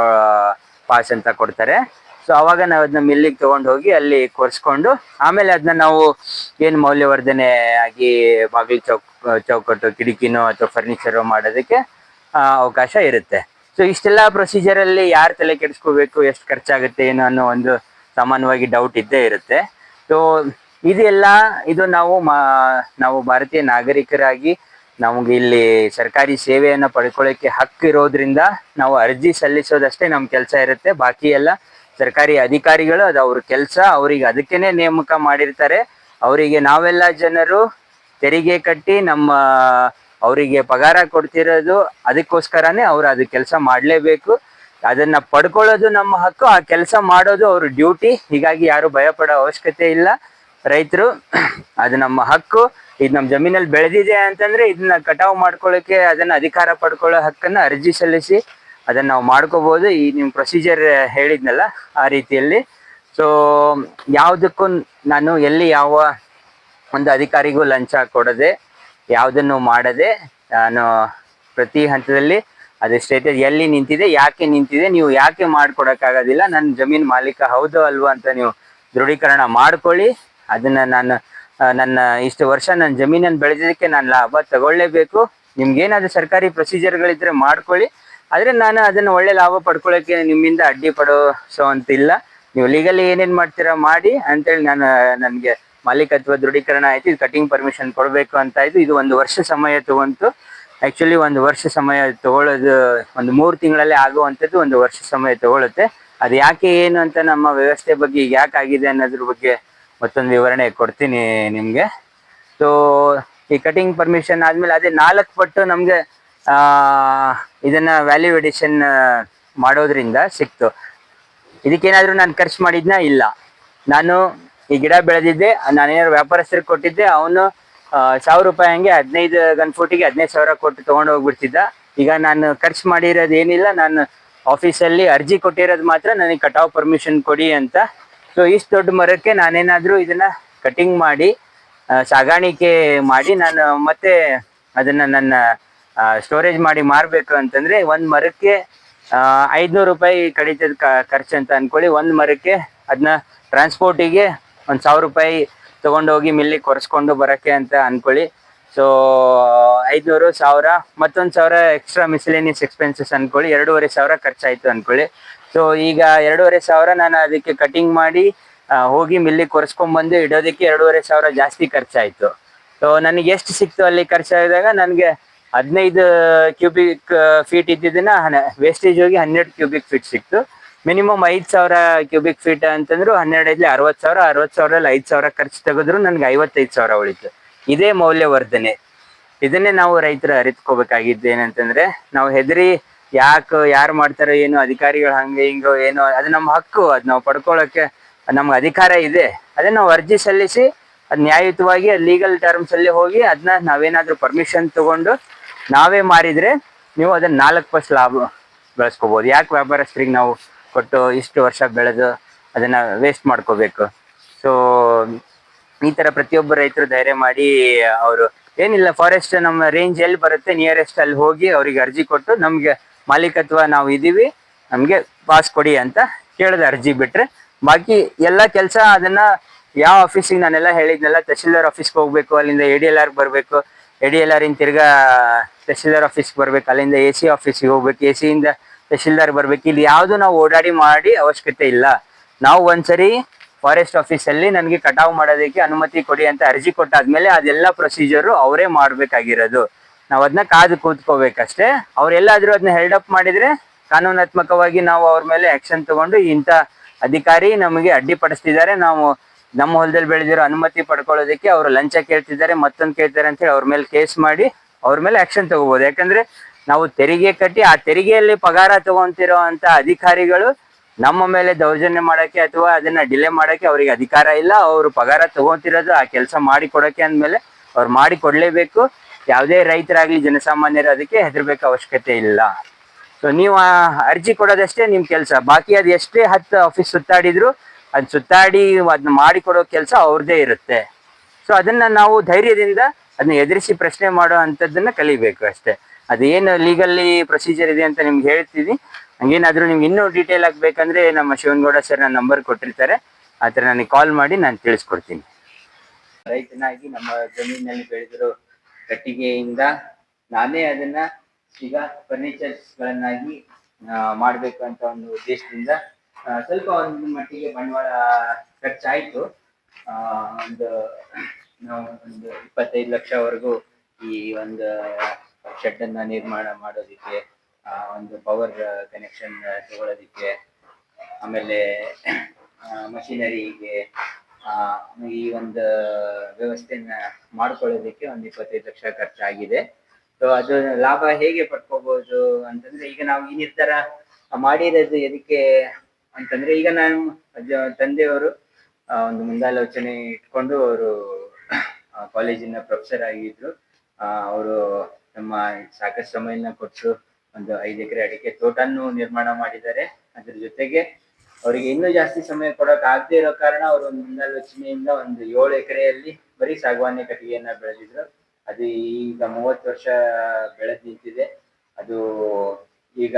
ಪಾಸ್ ಅಂತ ಕೊಡ್ತಾರೆ. ಸೊ ಅವಾಗ ನಾವು ಅದನ್ನ ಮಿಲ್ಲಿಗೆ ತಗೊಂಡು ಹೋಗಿ ಅಲ್ಲಿ ಕೊರ್ಸ್ಕೊಂಡು, ಆಮೇಲೆ ಅದನ್ನ ನಾವು ಏನು ಮೌಲ್ಯವರ್ಧನೆ ಆಗಿ ಬಾಗಿಲು ಚೌಕ್, ಚೌಕಟ್ಟು, ಕಿಟಕಿನೋ ಅಥವಾ ಫರ್ನಿಚರೋ ಮಾಡೋದಕ್ಕೆ ಅವಕಾಶ ಇರುತ್ತೆ. ಸೊ ಇಷ್ಟೆಲ್ಲ ಪ್ರೊಸೀಜರಲ್ಲಿ ಯಾರು ತಲೆ ಕೆಡಿಸ್ಕೋಬೇಕು, ಎಷ್ಟು ಖರ್ಚಾಗುತ್ತೆ, ಏನು ಅನ್ನೋ ಒಂದು ಸಾಮಾನ್ಯವಾಗಿ ಡೌಟ್ ಇದ್ದೇ ಇರುತ್ತೆ. ಸೊ ಇದೆಲ್ಲ, ಇದು ನಾವು ನಾವು ಭಾರತೀಯ ನಾಗರಿಕರಾಗಿ ನಮ್ಗೆ ಇಲ್ಲಿ ಸರ್ಕಾರಿ ಸೇವೆಯನ್ನು ಹಕ್ಕು ಇರೋದ್ರಿಂದ ನಾವು ಅರ್ಜಿ ಸಲ್ಲಿಸೋದಷ್ಟೇ ನಮ್ಮ ಕೆಲಸ ಇರುತ್ತೆ. ಬಾಕಿ ಎಲ್ಲ ಸರ್ಕಾರಿ ಅಧಿಕಾರಿಗಳು ಅದು ಅವ್ರ ಕೆಲಸ, ಅವರಿಗೆ ಅದಕ್ಕೇನೆ ನೇಮಕ ಮಾಡಿರ್ತಾರೆ. ಅವರಿಗೆ ನಾವೆಲ್ಲ ಜನರು ತೆರಿಗೆ ಕಟ್ಟಿ ನಮ್ಮ, ಅವರಿಗೆ ಪಗಾರ ಕೊಡ್ತಿರೋದು ಅದಕ್ಕೋಸ್ಕರನೇ ಅವರು ಅದು ಕೆಲಸ ಮಾಡಲೇಬೇಕು. ಅದನ್ನ ಪಡ್ಕೊಳ್ಳೋದು ನಮ್ಮ ಹಕ್ಕು, ಆ ಕೆಲಸ ಮಾಡೋದು ಅವ್ರ ಡ್ಯೂಟಿ ಹೀಗಾಗಿ ಯಾರು ಭಯ ಪಡೋ ಅವಶ್ಯಕತೆ ಇಲ್ಲ. ರೈತರು, ಅದು ನಮ್ಮ ಹಕ್ಕು. ಇದು ನಮ್ಮ ಜಮೀನಲ್ಲಿ ಬೆಳೆದಿದೆ ಅಂತಂದ್ರೆ ಇದನ್ನ ಕಟಾವು ಮಾಡ್ಕೊಳ್ಳೋಕೆ, ಅದನ್ನ ಅಧಿಕಾರ ಪಡ್ಕೊಳ್ಳೋ ಹಕ್ಕನ್ನ ಅರ್ಜಿ ಸಲ್ಲಿಸಿ ಅದನ್ನ ನಾವು ಮಾಡ್ಕೋಬಹುದು ಈ ನಿಮ್ ಪ್ರೊಸೀಜರ್ ಹೇಳಿದ್ನಲ್ಲ, ಆ ರೀತಿಯಲ್ಲಿ. ಸೊ ಯಾವುದಕ್ಕೂ ನಾನು ಎಲ್ಲಿ ಯಾವ ಒಂದು ಅಧಿಕಾರಿಗೂ ಲಂಚ ಕೊಡದೆ, ಯಾವುದನ್ನು ಮಾಡದೆ, ನಾನು ಪ್ರತಿ ಹಂತದಲ್ಲಿ ಅದು ಸ್ಟೇಟಸ್ ಎಲ್ಲಿ ನಿಂತಿದೆ, ಯಾಕೆ ನಿಂತಿದೆ, ನೀವು ಯಾಕೆ ಮಾಡ್ಕೊಡಕ್ಕಾಗೋದಿಲ್ಲ ನನ್ನ ಜಮೀನ್ ಮಾಲೀಕ ಹೌದು ಅಲ್ವಾ ಅಂತ ನೀವು ದೃಢೀಕರಣ ಮಾಡ್ಕೊಳ್ಳಿ. ಅದನ್ನ ನಾನು ನನ್ನ ಇಷ್ಟು ವರ್ಷ ನನ್ನ ಜಮೀನನ್ನು ಬೆಳೆದಿದ್ದಕ್ಕೆ ನಾನು ಲಾಭ ತಗೊಳ್ಳೇಬೇಕು. ನಿಮ್ಗೇನಾದರೂ ಸರ್ಕಾರಿ ಪ್ರೊಸೀಜರ್ಗಳಿದ್ರೆ ಮಾಡ್ಕೊಳ್ಳಿ. ಆದರೆ ನಾನು ಅದನ್ನ ಒಳ್ಳೆ ಲಾಭ ಪಡ್ಕೊಳ್ಳೋಕೆ ನಿಮ್ಮಿಂದ ಅಡ್ಡಿ ಪಡೋಸೋ ಅಂತಿಲ್ಲ. ನೀವು ಲೀಗಲಿ ಏನೇನ್ ಮಾಡ್ತೀರಾ ಮಾಡಿ ಅಂತೇಳಿ ನಾನು, ನನಗೆ ಮಾಲೀಕತ್ವ ದೃಢೀಕರಣ ಆಯಿತು. ಇದು ಕಟಿಂಗ್ ಪರ್ಮಿಷನ್ ಕೊಡಬೇಕು ಅಂತ ಆಯ್ತು. ಇದು ಒಂದು ವರ್ಷ ಸಮಯ ತಗೊಂತು. ಆಕ್ಚುಲಿ ಒಂದು ವರ್ಷ ಸಮಯ ತಗೊಳ್ಳೋದು, ಒಂದು ಮೂರು ತಿಂಗಳಲ್ಲಿ ಆಗುವಂಥದ್ದು ಒಂದು ವರ್ಷ ಸಮಯ ತಗೊಳುತ್ತೆ. ಅದು ಯಾಕೆ ಏನು ಅಂತ ನಮ್ಮ ವ್ಯವಸ್ಥೆ ಬಗ್ಗೆ ಈಗ ಯಾಕೆ ಆಗಿದೆ ಅನ್ನೋದ್ರ ಬಗ್ಗೆ ಮತ್ತೊಂದು ವಿವರಣೆ ಕೊಡ್ತೀನಿ ನಿಮಗೆ. ಸೊ ಈ ಕಟಿಂಗ್ ಪರ್ಮಿಷನ್ ಆದಮೇಲೆ ಅದೇ ನಾಲ್ಕು ಪಟ್ಟು ನಮಗೆ ಇದನ್ನ ವ್ಯಾಲ್ಯೂ ಎಡಿಷನ್ ಮಾಡೋದ್ರಿಂದ ಸಿಕ್ತು. ಇದಕ್ಕೇನಾದರೂ ನಾನು ಖರ್ಚು ಮಾಡಿದ್ನ? ಇಲ್ಲ. ನಾನು ಈ ಗಿಡ ಬೆಳೆದಿದ್ದೆ ನಾನೇನಾದ್ರು ವ್ಯಾಪಾರಸ್ಥರಿಗೆ ಕೊಟ್ಟಿದ್ದೆ, ಅವನು ಸಾವಿರ ರೂಪಾಯಿ ಹಂಗೆ ಹದಿನೈದು ಗನ್ ಫೂಟಿಗೆ ಹದಿನೈದು ಸಾವಿರ ಕೊಟ್ಟು ತೊಗೊಂಡು ಹೋಗ್ಬಿಡ್ತಿದ್ದ. ಈಗ ನಾನು ಖರ್ಚು ಮಾಡಿರೋದು ಏನಿಲ್ಲ, ನಾನು ಆಫೀಸಲ್ಲಿ ಅರ್ಜಿ ಕೊಟ್ಟಿರೋದು ಮಾತ್ರ ನನಗೆ ಕಟಾವ್ ಪರ್ಮಿಷನ್ ಕೊಡಿ ಅಂತ. ಸೊ ಇಷ್ಟು ದೊಡ್ಡ ಮರಕ್ಕೆ ನಾನೇನಾದರೂ ಇದನ್ನ ಕಟಿಂಗ್ ಮಾಡಿ ಸಾಗಾಣಿಕೆ ಮಾಡಿ ನಾನು ಮತ್ತೆ ಅದನ್ನ ನನ್ನ ಸ್ಟೋರೇಜ್ ಮಾಡಿ ಮಾರಬೇಕು ಅಂತಂದ್ರೆ ಒಂದು ಮರಕ್ಕೆ ಐದುನೂರು ರೂಪಾಯಿ ಕಡಿತದ ಖರ್ಚು ಅಂತ ಅಂದ್ಕೊಳ್ಳಿ ಒಂದು ಮರಕ್ಕೆ ಅದನ್ನ ಟ್ರಾನ್ಸ್ಪೋರ್ಟಿಗೆ ಒಂದು ಸಾವಿರ ರೂಪಾಯಿ ತಗೊಂಡೋಗಿ ಮಿಲ್ಲಿಗೆ ಕೊರೆಸ್ಕೊಂಡು ಬರೋಕ್ಕೆ ಅಂತ ಅನ್ಕೊಳ್ಳಿ. ಸೊ ಐದ್ನೂರು ಸಾವಿರ, ಮತ್ತೊಂದು ಸಾವಿರ ಎಕ್ಸ್ಟ್ರಾ ಮಿಸ್ಲೇನಿಯಸ್ ಎಕ್ಸ್ಪೆನ್ಸಸ್ ಅನ್ಕೊಳ್ಳಿ. ಎರಡೂವರೆ ಸಾವಿರ ಖರ್ಚಾಯಿತು ಅನ್ಕೊಳ್ಳಿ. ಸೊ ಈಗ ಎರಡೂವರೆ ಸಾವಿರ ನಾನು ಅದಕ್ಕೆ ಕಟಿಂಗ್ ಮಾಡಿ ಹೋಗಿ ಮಿಲ್ಲಿಗೆ ಕೊರೆಸ್ಕೊಂಡ್ಬಂದು ಇಡೋದಕ್ಕೆ ಎರಡೂವರೆ ಸಾವಿರ ಜಾಸ್ತಿ ಖರ್ಚಾಯಿತು. ಸೊ ನನಗೆ ಎಷ್ಟು ಸಿಕ್ತು ಅಲ್ಲಿ ಖರ್ಚಾದಾಗ ನನಗೆ ಹದಿನೈದು ಕ್ಯೂಬಿಕ್ ಫೀಟ್ ಇದ್ದಿದ್ದನ್ನ ವೇಸ್ಟೇಜ್ ಹೋಗಿ ಹನ್ನೆರಡು ಕ್ಯೂಬಿಕ್ ಫೀಟ್ ಸಿಕ್ತು. ಮಿನಿಮಮ್ ಐದ್ ಸಾವಿರ ಕ್ಯೂಬಿಕ್ ಫೀಟ್ ಅಂತಂದ್ರು ಹನ್ನೆರಡಲ್ಲಿ ಅರವತ್ ಸಾವಿರ ಅರವತ್ ಸಾವಿರದಲ್ಲಿ ಐದ್ ಸಾವಿರ ಖರ್ಚು ತೆಗೆದ್ರು ನನ್ಗೆ ಐವತ್ತೈದು ಸಾವಿರ ಉಳಿತು. ಇದೇ ಮೌಲ್ಯವರ್ಧನೆ. ಇದನ್ನೇ ನಾವು ರೈತರು ಅರಿತ್ಕೋಬೇಕಾಗಿದ್ದು ಏನಂತಂದ್ರೆ, ನಾವು ಹೆದರಿ ಯಾಕೆ, ಯಾರು ಮಾಡ್ತಾರೋ ಏನು, ಅಧಿಕಾರಿಗಳು ಹಂಗೆ ಹಿಂಗೋ ಏನೋ, ಅದು ನಮ್ಮ ಹಕ್ಕು, ಅದು ನಾವು ಪಡ್ಕೊಳ್ಳೋಕೆ ನಮ್ಗೆ ಅಧಿಕಾರ ಇದೆ. ಅದನ್ನ ನಾವು ಅರ್ಜಿ ಸಲ್ಲಿಸಿ, ಅದು ನ್ಯಾಯಯುತವಾಗಿ ಲೀಗಲ್ ಟರ್ಮ್ಸ್ ಅಲ್ಲಿ ಹೋಗಿ ಅದನ್ನ ನಾವೇನಾದ್ರೂ ಪರ್ಮಿಷನ್ ತಗೊಂಡು ನಾವೇ ಮಾರಿದ್ರೆ ನೀವು ಅದನ್ನ ನಾಲ್ಕು ಪರ್ಸ್ ಲಾಭ ಬೆಳೆಸ್ಕೋಬಹುದು ಯಾಕೆ ವ್ಯಾಪಾರಸ್ಥರಿಗೆ ನಾವು ಕೊಟ್ಟು ಇಷ್ಟು ವರ್ಷ ಬೆಳೆದು ಅದನ್ನ ವೇಸ್ಟ್ ಮಾಡ್ಕೋಬೇಕು. ಸೊ ಈ ತರ ಪ್ರತಿಯೊಬ್ಬ ರೈತರು ಧೈರ್ಯ ಮಾಡಿ ಅವರು ಏನಿಲ್ಲ ಫಾರೆಸ್ಟ್ ನಮ್ಮ ರೇಂಜ್ ಎಲ್ಲಿ ಬರುತ್ತೆ ನಿಯರೆಸ್ಟ್ ಅಲ್ಲಿ ಹೋಗಿ ಅವ್ರಿಗೆ ಅರ್ಜಿ ಕೊಟ್ಟು ನಮ್ಗೆ ಮಾಲೀಕತ್ವ ನಾವು ಇದೀವಿ, ನಮ್ಗೆ ಪಾಸ್ ಕೊಡಿ ಅಂತ ಕೇಳಿದ ಅರ್ಜಿ ಬಿಟ್ರೆ. ಬಾಕಿ ಎಲ್ಲ ಕೆಲಸ ಅದನ್ನ ಯಾವ ಆಫೀಸಿಗೆ ನಾನೆಲ್ಲ ಹೇಳಿದ್ನಲ್ಲ, ತಹಶೀಲ್ದಾರ್ ಆಫೀಸ್ಗೆ ಹೋಗ್ಬೇಕು, ಅಲ್ಲಿಂದ ಎ ಡಿ ಎಲ್ ಆರ್ ಬರಬೇಕು ಎ ಡಿ ಎಲ್ ಆರ್ ಇಂದ ತಿರ್ಗಾ ತಹಶೀಲ್ದಾರ್ ಆಫೀಸ್ಗೆ ಬರ್ಬೇಕು, ಅಲ್ಲಿಂದ ಎ ಸಿ ಆಫೀಸಿಗೆ ಹೋಗ್ಬೇಕು ಎ ಸಿಯಿಂದ ತಹಶೀಲ್ದಾರ್ ಬರ್ಬೇಕು. ಇಲ್ಲಿ ಯಾವುದು ನಾವು ಓಡಾಡಿ ಮಾಡಿ ಅವಶ್ಯಕತೆ ಇಲ್ಲ. ನಾವು ಒಂದ್ಸರಿ ಫಾರೆಸ್ಟ್ ಆಫೀಸಲ್ಲಿ ನನಗೆ ಕಟಾವು ಮಾಡೋದಕ್ಕೆ ಅನುಮತಿ ಕೊಡಿ ಅಂತ ಅರ್ಜಿ ಕೊಟ್ಟಾದ್ಮೇಲೆ ಅದೆಲ್ಲ ಪ್ರೊಸೀಜರು ಅವರೇ ಮಾಡ್ಬೇಕಾಗಿರೋದು. ನಾವು ಅದನ್ನ ಕಾದು ಕೂತ್ಕೋಬೇಕಷ್ಟೇ. ಅವ್ರೆಲ್ಲಾದ್ರೂ ಅದನ್ನ ಹೆಲ್ಡ್ ಅಪ್ ಮಾಡಿದ್ರೆ ಕಾನೂನಾತ್ಮಕವಾಗಿ ನಾವು ಅವ್ರ ಮೇಲೆ ಆಕ್ಷನ್ ತಗೊಂಡು ಇಂಥ ಅಧಿಕಾರಿ ನಮಗೆ ಅಡ್ಡಿಪಡಿಸ್ತಿದ್ದಾರೆ. ನಾವು ನಮ್ಮ ಹೊಲದಲ್ಲಿ ಬೆಳೆದಿರೋ ಅನುಮತಿ ಪಡ್ಕೊಳ್ಳೋದಕ್ಕೆ ಅವರು ಲಂಚ ಕೇಳ್ತಿದ್ದಾರೆ, ಮತ್ತೊಂದು ಕೇಳ್ತಾರೆ ಅಂತ ಹೇಳಿ ಅವ್ರ ಮೇಲೆ ಕೇಸ್ ಮಾಡಿ ಅವ್ರ ಮೇಲೆ ಆಕ್ಷನ್ ತಗೋಬಹುದು ಯಾಕಂದ್ರೆ ನಾವು ತೆರಿಗೆ ಕಟ್ಟಿ ಆ ತೆರಿಗೆಯಲ್ಲಿ ಪಗಾರ ತಗೊಂತಿರೋ ಅಂತ ಅಧಿಕಾರಿಗಳು ನಮ್ಮ ಮೇಲೆ ದೌರ್ಜನ್ಯ ಮಾಡಕ್ಕೆ ಅಥವಾ ಅದನ್ನ ಡಿಲೇ ಮಾಡಕ್ಕೆ ಅವರಿಗೆ ಅಧಿಕಾರ ಇಲ್ಲ. ಅವರು ಪಗಾರ ತಗೊಂತಿರೋದು ಆ ಕೆಲಸ ಮಾಡಿ ಕೊಡಕ್ಕೆ ಅಂದ್ಮೇಲೆ ಅವ್ರು ಮಾಡಿ ಕೊಡಲೇಬೇಕು ಯಾವುದೇ ರೈತರಾಗ್ಲಿ ಜನಸಾಮಾನ್ಯರು ಅದಕ್ಕೆ ಹೆದರ್ಬೇಕು ಅವಶ್ಯಕತೆ ಇಲ್ಲ. ಸೊ ನೀವು ಅರ್ಜಿ ಕೊಡೋದಷ್ಟೇ ನಿಮ್ ಕೆಲಸ. ಬಾಕಿ ಅದು ಎಷ್ಟೇ ಹತ್ತು ಆಫೀಸ್ ಸುತ್ತಾಡಿದ್ರು ಅದ್ ಸುತ್ತಾಡಿ ಅದನ್ನ ಮಾಡಿ ಕೊಡೋ ಕೆಲಸ ಅವ್ರದೇ ಇರುತ್ತೆ. ಸೊ ಅದನ್ನ ನಾವು ಧೈರ್ಯದಿಂದ ಅದನ್ನ ಎದುರಿಸಿ ಪ್ರಶ್ನೆ ಮಾಡೋ ಕಲಿಬೇಕು ಅಷ್ಟೇ. ಅದೇನು ಲೀಗಲ್ಲಿ ಪ್ರೊಸೀಜರ್ ಇದೆ ಅಂತ ನಿಮ್ಗೆ ಹೇಳ್ತೀವಿ ಹಂಗೇನಾದರೂ ನಿಮ್ಗೆ ಇನ್ನೂ ಡೀಟೇಲ್ ಆಗಬೇಕಂದ್ರೆ ನಮ್ಮ ಶಿವನಗೌಡ ಸರ್ ನನ್ನ ನಂಬರ್ ಕೊಟ್ಟಿರ್ತಾರೆ. ಆ ಥರ ನನಗೆ ಕಾಲ್ ಮಾಡಿ ನಾನು ತಿಳಿಸ್ಕೊಡ್ತೀನಿ. ರೈತನಾಗಿ ನಮ್ಮ ಜಮೀನಲ್ಲಿ ಬೆಳೆದಿರೋ ಕಟ್ಟಿಗೆಯಿಂದ ನಾನೇ ಅದನ್ನ ಈಗ ಫರ್ನಿಚರ್ಸ್ಗಳನ್ನಾಗಿ ಮಾಡಬೇಕು ಅಂತ ಒಂದು ಉದ್ದೇಶದಿಂದ ಸ್ವಲ್ಪ ಒಂದು ಮಟ್ಟಿಗೆ ಬಂಡವಾಳ ಖರ್ಚಾಯಿತು. ಒಂದು, ನಾವು ಒಂದು ಇಪ್ಪತ್ತೈದು ಲಕ್ಷವರೆಗೂ ಈ ಒಂದು ಶೆಡ್ ಅನ್ನ ನಿರ್ಮಾಣ ಮಾಡೋದಿಕ್ಕೆ ಆ, ಒಂದು ಪವರ್ ಕನೆಕ್ಷನ್ ತಗೊಳ್ಳೋದಿಕ್ಕೆ ಆಮೇಲೆ ಮಷಿನರಿಗೆ ಈ ಒಂದು ವ್ಯವಸ್ಥೆಯನ್ನ ಮಾಡ್ಕೊಳ್ಳೋದಿಕ್ಕೆ ಒಂದು ಇಪ್ಪತ್ತೈದು ಲಕ್ಷ ಖರ್ಚಾಗಿದೆ. ಸೊ ಅದು ಲಾಭ ಹೇಗೆ ಪಡ್ಕೋಬಹುದು ಅಂತಂದ್ರೆ ಈಗ ನಾವು ಈ ನಿರ್ಧಾರ ಮಾಡಿರೋದು ಎದಕ್ಕೆ ಅಂತಂದ್ರೆ ಈಗ ನಾನು ಅಜ್ಜ- ತಂದೆಯವರು ಒಂದು ಮುಂದಾಲೋಚನೆ ಇಟ್ಕೊಂಡು ಅವರು ಕಾಲೇಜಿನ ಪ್ರೊಫೆಸರ್ ಆಗಿದ್ರು. ಅವರು ನಮ್ಮ ಸಾಕಷ್ಟು ಸಮಯನ ಕೊಟ್ಟು ಒಂದು ಐದು ಎಕರೆ ಅಡಿಕೆ ತೋಟನ್ನು ನಿರ್ಮಾಣ ಮಾಡಿದ್ದಾರೆ. ಅದ್ರ ಜೊತೆಗೆ ಅವರಿಗೆ ಇನ್ನೂ ಜಾಸ್ತಿ ಸಮಯ ಕೊಡಕ್ ಆಗದೆ ಇರೋ ಕಾರಣ ಅವರು ಒಂದು ಮುಂದಾಲೋಚನೆಯಿಂದ ಒಂದು ಏಳು ಎಕರೆಯಲ್ಲಿ ಬರೀ ಸಾಗವಾನಿ ಕಟ್ಟಿಗೆಯನ್ನ ಬೆಳೆದಿದ್ರು. ಅದು ಈಗ ಮೂವತ್ತು ವರ್ಷ ಬೆಳೆದ್ ನಿಂತಿದೆ. ಅದು ಈಗ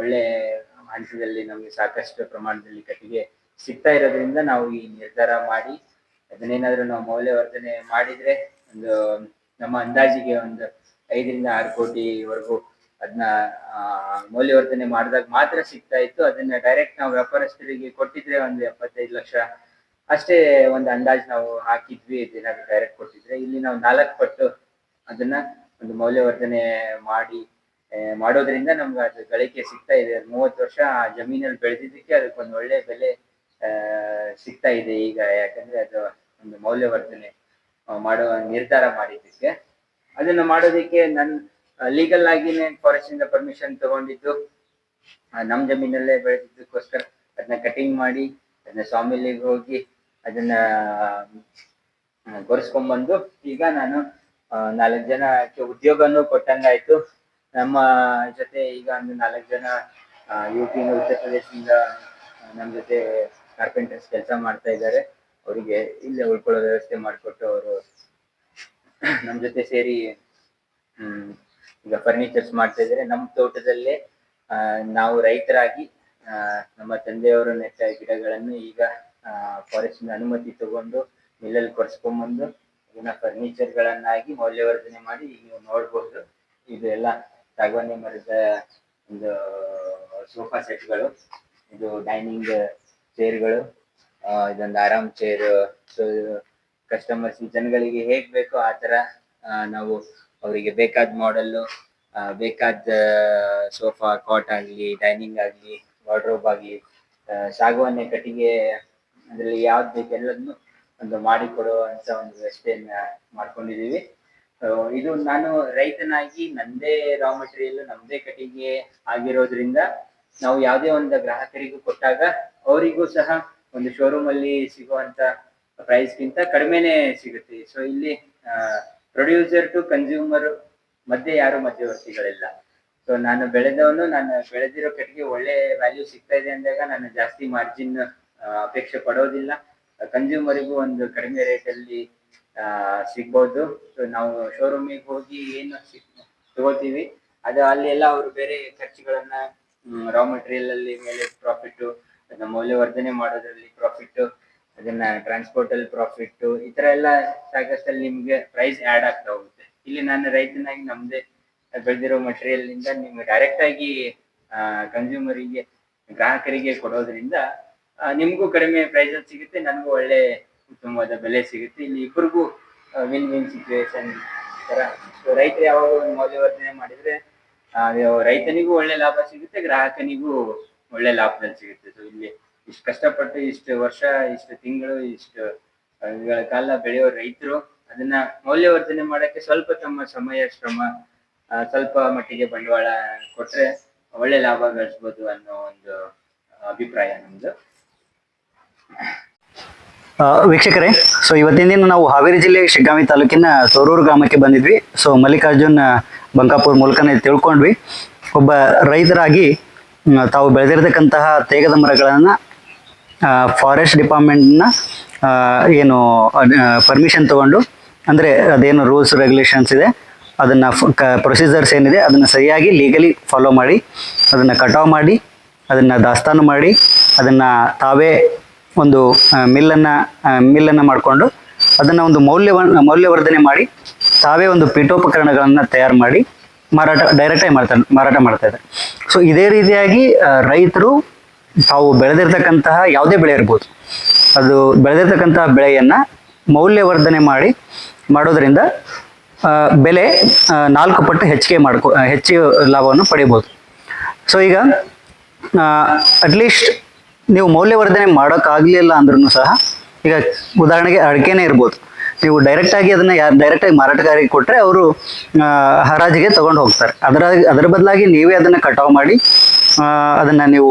ಒಳ್ಳೆ ಹಂತದಲ್ಲಿ ನಮಗೆ ಸಾಕಷ್ಟು ಪ್ರಮಾಣದಲ್ಲಿ ಕಟ್ಟಿಗೆ ಸಿಗ್ತಾ ಇರೋದ್ರಿಂದ ನಾವು ಈ ನಿರ್ಧಾರ ಮಾಡಿ, ಅದನ್ನೇನಾದ್ರೂ ನಾವು ಮೌಲ್ಯವರ್ಧನೆ ಮಾಡಿದ್ರೆ ಒಂದು ನಮ್ಮ ಅಂದಾಜಿಗೆ ಒಂದು ಐದರಿಂದ ಆರು ಕೋಟಿವರೆಗೂ ಅದನ್ನ ಮೌಲ್ಯವರ್ಧನೆ ಮಾಡಿದಾಗ ಮಾತ್ರ ಸಿಗ್ತಾ ಇತ್ತು. ಅದನ್ನ ಡೈರೆಕ್ಟ್ ನಾವು ವ್ಯಾಪಾರಸ್ಥರಿಗೆ ಕೊಟ್ಟಿದ್ರೆ ಒಂದು ಎಪ್ಪತ್ತೈದು ಲಕ್ಷ ಅಷ್ಟೇ ಒಂದು ಅಂದಾಜು ನಾವು ಹಾಕಿದ್ವಿ, ಏನಾದ್ರು ಡೈರೆಕ್ಟ್ ಕೊಟ್ಟಿದ್ರೆ. ಇಲ್ಲಿ ನಾವು ನಾಲ್ಕು ಪಟ್ಟು ಅದನ್ನ ಒಂದು ಮೌಲ್ಯವರ್ಧನೆ ಮಾಡಿ ಮಾಡೋದ್ರಿಂದ ನಮ್ಗೆ ಅದು ಗಳಿಕೆ ಸಿಗ್ತಾ ಇದೆ. ಮೂವತ್ತು ವರ್ಷ ಆ ಜಮೀನಲ್ಲಿ ಬೆಳೆದಿದ್ದಕ್ಕೆ ಅದಕ್ಕೊಂದು ಒಳ್ಳೆ ಬೆಲೆ ಸಿಗ್ತಾ ಇದೆ ಈಗ. ಯಾಕಂದ್ರೆ ಅದು ಒಂದು ಮೌಲ್ಯವರ್ಧನೆ ಮಾಡುವ ನಿರ್ಧಾರ ಮಾಡಿದ್ದಕ್ಕೆ. ಅದನ್ನ ಮಾಡೋದಕ್ಕೆ ನನ್ ಲೀಗಲ್ ಆಗಿನೇ ಫಾರೆಸ್ಟ್ ಇಂದ ಪರ್ಮಿಷನ್ ತಗೊಂಡಿದ್ದು. ನಮ್ ಜಮೀನಲ್ಲೇ ಬೆಳೆದಿದ್ದಕ್ಕೋಸ್ಕರ ಅದನ್ನ ಕಟಿಂಗ್ ಮಾಡಿ ಅದನ್ನ ಸ್ವಾಮಿಲಿಗೆ ಹೋಗಿ ಅದನ್ನ ಗೊರೆಸ್ಕೊಂಡ್ಬಂದು ಈಗ ನಾನು ನಾಲ್ಕು ಜನಕ್ಕೆ ಉದ್ಯೋಗನೂ ಕೊಟ್ಟಂಗಾಯ್ತು. ನಮ್ಮ ಜೊತೆ ಈಗ ಒಂದು ನಾಲ್ಕು ಜನ ಯು ಪಿ ಉತ್ತರ ಪ್ರದೇಶದಿಂದ ನಮ್ಮ ಜೊತೆ ಕಾರ್ಪೆಂಟರ್ಸ್ ಕೆಲಸ ಮಾಡ್ತಾ ಇದ್ದಾರೆ. ಅವರಿಗೆ ಇಲ್ಲೇ ಉಳ್ಕೊಳ್ಳೋ ವ್ಯವಸ್ಥೆ ಮಾಡಿಕೊಟ್ಟು ಅವರು ನಮ್ಮ ಜೊತೆ ಸೇರಿ ಹ್ಮ್ ಈಗ ಫರ್ನಿಚರ್ಸ್ ಮಾಡ್ತಾ ಇದ್ರೆ. ನಮ್ಮ ತೋಟದಲ್ಲೇ ಆ, ನಾವು ರೈತರಾಗಿ ಆ, ನಮ್ಮ ತಂದೆಯವರು ನೆಟ್ಟ ಗಿಡಗಳನ್ನು ಈಗ ಫಾರೆಸ್ಟ್ ಅನುಮತಿ ತಗೊಂಡು ಮಿಲ್ಲಲ್ಲಿ ಕೊರ್ಸ್ಕೊಂಡ್ಬಂದು ಇದನ್ನ ಫರ್ನಿಚರ್ ಗಳನ್ನಾಗಿ ಮೌಲ್ಯವರ್ಧನೆ ಮಾಡಿ ನೀವು ನೋಡ್ಬೋದು. ಇದು ಎಲ್ಲ ಸಾಗವಾನಿ ಮರದ ಒಂದು ಸೋಫಾ ಸೆಟ್ಗಳು ಇದು ಡೈನಿಂಗ್ ಚೇರ್ಗಳು ಇದೊಂದು ಆರಾಮ್ ಚೇರ್ ಸೊ ಕಸ್ಟಮರ್ಸ್ ಜನಗಳಿಗೆ ಹೇಗ್ ಬೇಕೋ ಆ ತರ ನಾವು ಅವರಿಗೆ ಬೇಕಾದ ಮಾಡೆಲ್ ಬೇಕಾದ ಸೋಫಾ ಕಾಟ್ ಆಗ್ಲಿ ಡೈನಿಂಗ್ ಆಗ್ಲಿ ವಾರ್ಡ್ರೋಬ್ ಆಗ್ಲಿ ಸಾಗವಾನಿ ಕಟ್ಟಿಗೆ, ಅದರಲ್ಲಿ ಯಾವ್ದು ಬೇಕು ಎಲ್ಲದನ್ನು ಒಂದು ಮಾಡಿಕೊಡೋ ಅಂತ ಒಂದು ವ್ಯವಸ್ಥೆಯನ್ನ ಮಾಡ್ಕೊಂಡಿದೀವಿ ಇದು ನಾನು ರೈತನಾಗಿ ನಂದೇ ರಾ ಮೆಟೀರಿಯಲ್ ನಮ್ದೇ ಕಟ್ಟಿಗೆ ಆಗಿರೋದ್ರಿಂದ ನಾವು ಯಾವುದೇ ಒಂದು ಗ್ರಾಹಕರಿಗೂ ಕೊಟ್ಟಾಗ ಅವರಿಗೂ ಸಹ ಒಂದು ಶೋರೂಮ್ ಅಲ್ಲಿ ಸಿಗುವಂತ ಪ್ರೈಸ್ ಗಿಂತ ಕಡಿಮೆನೆ ಸಿಗುತ್ತೆ. ಸೊ ಇಲ್ಲಿ ಪ್ರೊಡ್ಯೂಸರ್ ಟು ಕನ್ಸ್ಯೂಮರ್ ಮಧ್ಯೆ ಯಾರು ಮಧ್ಯವರ್ತಿಗಳಿಲ್ಲ. ಸೊ ನಾನು ಬೆಳೆದವನು, ನಾನು ಬೆಳೆದಿರೋ ಕಟ್ಟಿಗೆ ಒಳ್ಳೆ ವ್ಯಾಲ್ಯೂ ಸಿಗ್ತಾ ಇದೆ ಅಂದಾಗ ನಾನು ಜಾಸ್ತಿ ಮಾರ್ಜಿನ್ ಅಪೇಕ್ಷೆ ಪಡೋದಿಲ್ಲ. ಕನ್ಸ್ಯೂಮರಿಗೂ ಒಂದು ಕಡಿಮೆ ರೇಟಲ್ಲಿ ಸಿಗ್ಬೋದು. ಸೊ ನಾವು ಶೋರೂಮಿಗೆ ಹೋಗಿ ಏನು ತಗೋತೀವಿ. ಅದು ಅಲ್ಲಿ ಎಲ್ಲ ಅವರು ಬೇರೆ ಖರ್ಚುಗಳನ್ನ ರಾ ಮೆಟೀರಿಯಲ್ ಅಲ್ಲಿ ಮೇಲೆ ಪ್ರಾಫಿಟ್ ಮೌಲ್ಯವರ್ಧನೆ ಮಾಡೋದ್ರಲ್ಲಿ ಪ್ರಾಫಿಟ್ ಅದನ್ನ ಟ್ರಾನ್ಸ್ಪೋರ್ಟ್ ಅಲ್ಲಿ ಪ್ರಾಫಿಟ್ ಈ ತರ ಎಲ್ಲ ಸಾಕಷ್ಟಲ್ಲಿ ನಿಮ್ಗೆ ಪ್ರೈಸ್ ಆಡ್ ಆಗ್ತಾ ಹೋಗುತ್ತೆ. ಇಲ್ಲಿ ನಾನು ರೈತನಾಗಿ ನಮ್ದೇ ಬೆಳೆದಿರೋ ಮಟೀರಿಯಲ್ ಇಂದ ನಿಮ್ಗೆ ಡೈರೆಕ್ಟ್ ಆಗಿ ಕನ್ಸ್ಯೂಮರಿಗೆ ಗ್ರಾಹಕರಿಗೆ ಕೊಡೋದ್ರಿಂದ ನಿಮಗೂ ಕಡಿಮೆ ಪ್ರೈಸ್ ಅಲ್ಲಿ ಸಿಗುತ್ತೆ, ನನಗೂ ಒಳ್ಳೆ ಉತ್ತಮವಾದ ಬೆಲೆ ಸಿಗುತ್ತೆ. ಇಲ್ಲಿ ಇಬ್ಬರಿಗೂ ವಿನ್ ವಿನ್ ಸಿಚುವೇಶನ್ ತರ. ಸೊ ರೈತರು ಯಾವಾಗ ಒಂದು ಮೌಲ್ಯವರ್ಧನೆ ಮಾಡಿದ್ರೆ ರೈತನಿಗೂ ಒಳ್ಳೆ ಲಾಭ ಸಿಗುತ್ತೆ, ಗ್ರಾಹಕನಿಗೂ ಒಳ್ಳೆ ಲಾಭದಲ್ಲಿ ಸಿಗುತ್ತೆ. ಸೊ ಇಲ್ಲಿ ಇಷ್ಟು ಕಷ್ಟಪಟ್ಟು ಇಷ್ಟು ವರ್ಷ, ಇಷ್ಟು ತಿಂಗಳು, ಇಷ್ಟು ಕಾಲ ಬೆಳೆಯೋ ರೈತರು ಅದನ್ನ ಮೌಲ್ಯವರ್ಧನೆ ಮಾಡಕ್ಕೆ ಸ್ವಲ್ಪ ತಮ್ಮ ಸಮಯ, ಶ್ರಮ ಸ್ವಲ್ಪ ಮಟ್ಟಿಗೆ ಬಂಡವಾಳ ಕೊಟ್ರೆ ಒಳ್ಳೆ ಲಾಭ ಗಳಿಸ್ಬೋದು ಅನ್ನೋ ಒಂದು ಅಭಿಪ್ರಾಯ ನಮ್ದು. ವೀಕ್ಷಕರೇ, ಸೊ ಇವತ್ತಿನ ದಿನ ನಾವು ಹಾವೇರಿ ಜಿಲ್ಲೆ ಶಿಗ್ಗಾಮಿ ತಾಲೂಕಿನ ಸೋರೂರು ಗ್ರಾಮಕ್ಕೆ ಬಂದಿದ್ವಿ. ಸೊ ಮಲ್ಲಿಕಾರ್ಜುನ್ ಬಂಕಾಪುರ್ ಮೂಲಕನೇ ತಿಳ್ಕೊಂಡ್ವಿ. ಒಬ್ಬ ರೈತರಾಗಿ ತಾವು ಬೆಳೆದಿರತಕ್ಕಂತಹ ತೇಗದ ಮರಗಳನ್ನು ಫಾರೆಸ್ಟ್ ಡಿಪಾರ್ಟ್ಮೆಂಟ್ನ ಏನು ಪರ್ಮಿಷನ್ ತಗೊಂಡು, ಅಂದರೆ ಅದೇನು ರೂಲ್ಸ್ ರೆಗ್ಯುಲೇಷನ್ಸ್ ಇದೆ, ಅದನ್ನು ಕ ಪ್ರೊಸೀಜರ್ಸ್ ಏನಿದೆ, ಅದನ್ನು ಸರಿಯಾಗಿ ಲೀಗಲಿ ಫಾಲೋ ಮಾಡಿ, ಅದನ್ನು ಕಟಾವು ಮಾಡಿ, ಅದನ್ನು ದಾಸ್ತಾನು ಮಾಡಿ, ಅದನ್ನು ತಾವೇ ಒಂದು ಮಿಲ್ಲನ್ನು ಮಿಲ್ಲನ್ನು ಮಾಡಿಕೊಂಡು, ಅದನ್ನು ಒಂದು ಮೌಲ್ಯವನ್ನು ಮೌಲ್ಯವರ್ಧನೆ ಮಾಡಿ, ತಾವೇ ಒಂದು ಪೀಠೋಪಕರಣಗಳನ್ನು ತಯಾರು ಮಾಡಿ, ಮಾರಾಟ ಡೈರೆಕ್ಟಾಗಿ ಮಾಡ್ತಾರೆ ಮಾರಾಟ ಮಾಡ್ತಾ ಇದ್ದಾರೆ. ಸೊ ಇದೇ ರೀತಿಯಾಗಿ ರೈತರು ತಾವು ಬೆಳೆದಿರ್ತಕ್ಕಂತಹ ಯಾವುದೇ ಬೆಳೆ ಇರ್ಬೋದು. ಅದು ಬೆಳೆದಿರ್ತಕ್ಕಂತಹ ಬೆಳೆಯನ್ನು ಮೌಲ್ಯವರ್ಧನೆ ಮಾಡಿ ಮಾಡೋದ್ರಿಂದ ಬೆಲೆ ನಾಲ್ಕು ಪಟ್ಟು ಹೆಚ್ಚಿಗೆ ಮಾಡ್ಕೊ, ಹೆಚ್ಚು ಲಾಭವನ್ನು ಪಡಿಬೋದು. ಸೊ ಈಗ ಅಟ್ಲೀಸ್ಟ್ ನೀವು ಮೌಲ್ಯವರ್ಧನೆ ಮಾಡೋಕ್ಕಾಗಲಿಲ್ಲ ಅಂದ್ರೂ ಸಹ, ಈಗ ಉದಾಹರಣೆಗೆ ಅಡಿಕೆನೇ ಇರ್ಬೋದು. ನೀವು ಡೈರೆಕ್ಟಾಗಿ ಅದನ್ನು ಯಾರು ಡೈರೆಕ್ಟಾಗಿ ಮಾರಾಟಗಾರಿಗೆ ಕೊಟ್ಟರೆ ಅವರು ಹರಾಜಿಗೆ ತೊಗೊಂಡು ಹೋಗ್ತಾರೆ. ಅದರ ಅದರ ಬದಲಾಗಿ ನೀವೇ ಅದನ್ನು ಕಟಾವು ಮಾಡಿ ಅದನ್ನು ನೀವು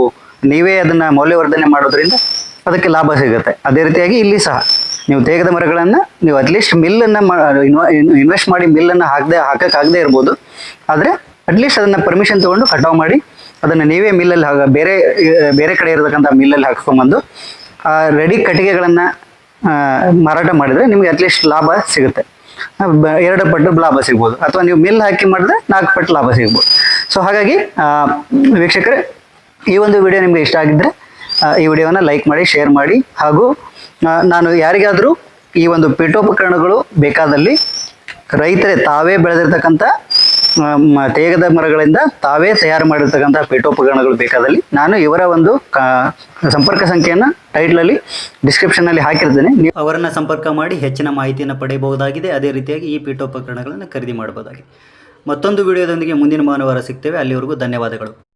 ನೀವೇ ಅದನ್ನ ಮೌಲ್ಯವರ್ಧನೆ ಮಾಡೋದ್ರಿಂದ ಅದಕ್ಕೆ ಲಾಭ ಸಿಗುತ್ತೆ. ಅದೇ ರೀತಿಯಾಗಿ ಇಲ್ಲಿ ಸಹ ನೀವು ತೇಗದ ಮರಗಳನ್ನು ನೀವು ಅಟ್ಲೀಸ್ಟ್ ಮಿಲ್ಲನ್ನು ಇನ್ವೆಸ್ಟ್ ಮಾಡಿ ಮಿಲ್ಲನ್ನು ಹಾಕದೆ ಹಾಕೋಕ್ಕಾಗದೇ ಇರ್ಬೋದು. ಆದರೆ ಅಟ್ಲೀಸ್ಟ್ ಅದನ್ನು ಪರ್ಮಿಷನ್ ತೊಗೊಂಡು ಕಟಾವು ಮಾಡಿ ಅದನ್ನು ನೀವೇ ಮಿಲ್ಲಲ್ಲಿ ಹಾಕ ಬೇರೆ ಬೇರೆ ಕಡೆ ಇರತಕ್ಕಂಥ ಮಿಲ್ಲಲ್ಲಿ ಆ ರೆಡಿ ಕಟ್ಟಿಗೆಗಳನ್ನು ಮಾರಾಟ ಮಾಡಿದರೆ ನಿಮಗೆ ಅಟ್ಲೀಸ್ಟ್ ಲಾಭ ಸಿಗುತ್ತೆ. ಎರಡು ಪಟ್ಟು ಲಾಭ ಸಿಗ್ಬೋದು. ಅಥವಾ ನೀವು ಮಿಲ್ ಹಾಕಿ ಮಾಡಿದ್ರೆ ನಾಲ್ಕು ಪಟ್ಟು ಲಾಭ ಸಿಗ್ಬೋದು. ಸೊ ಹಾಗಾಗಿ ವೀಕ್ಷಕರೇ ಈ ಒಂದು ವಿಡಿಯೋ ನಿಮಗೆ ಇಷ್ಟ ಆಗಿದ್ದರೆ ಈ ವಿಡಿಯೋನ ಲೈಕ್ ಮಾಡಿ ಶೇರ್ ಮಾಡಿ, ಹಾಗೂ ನಾನು ಯಾರಿಗಾದರೂ ಈ ಒಂದು ಪೀಠೋಪಕರಣಗಳು ಬೇಕಾದಲ್ಲಿ ರೈತರೇ ತಾವೇ ಬೆಳೆದಿರ್ತಕ್ಕಂಥ ತೇಗದ ಮರಗಳಿಂದ ತಾವೇ ತಯಾರು ಮಾಡಿರ್ತಕ್ಕಂಥ ಪೀಠೋಪಕರಣಗಳು ಬೇಕಾದಲ್ಲಿ ನಾನು ಇವರ ಒಂದು ಸಂಪರ್ಕ ಸಂಖ್ಯೆಯನ್ನು ಟೈಟ್ಲಲ್ಲಿ ಡಿಸ್ಕ್ರಿಪ್ಷನ್ನಲ್ಲಿ ಹಾಕಿರ್ತೇನೆ. ನೀವು ಅವರನ್ನು ಸಂಪರ್ಕ ಮಾಡಿ ಹೆಚ್ಚಿನ ಮಾಹಿತಿಯನ್ನು ಪಡೆಯಬಹುದಾಗಿದೆ. ಅದೇ ರೀತಿಯಾಗಿ ಈ ಪೀಠೋಪಕರಣಗಳನ್ನು ಖರೀದಿ ಮಾಡಬಹುದಾಗಿದೆ. ಮತ್ತೊಂದು ವಿಡಿಯೋದೊಂದಿಗೆ ಮುಂದಿನ ಭಾನುವಾರ ಸಿಗ್ತೇವೆ. ಅಲ್ಲಿವರೆಗೂ ಧನ್ಯವಾದಗಳು.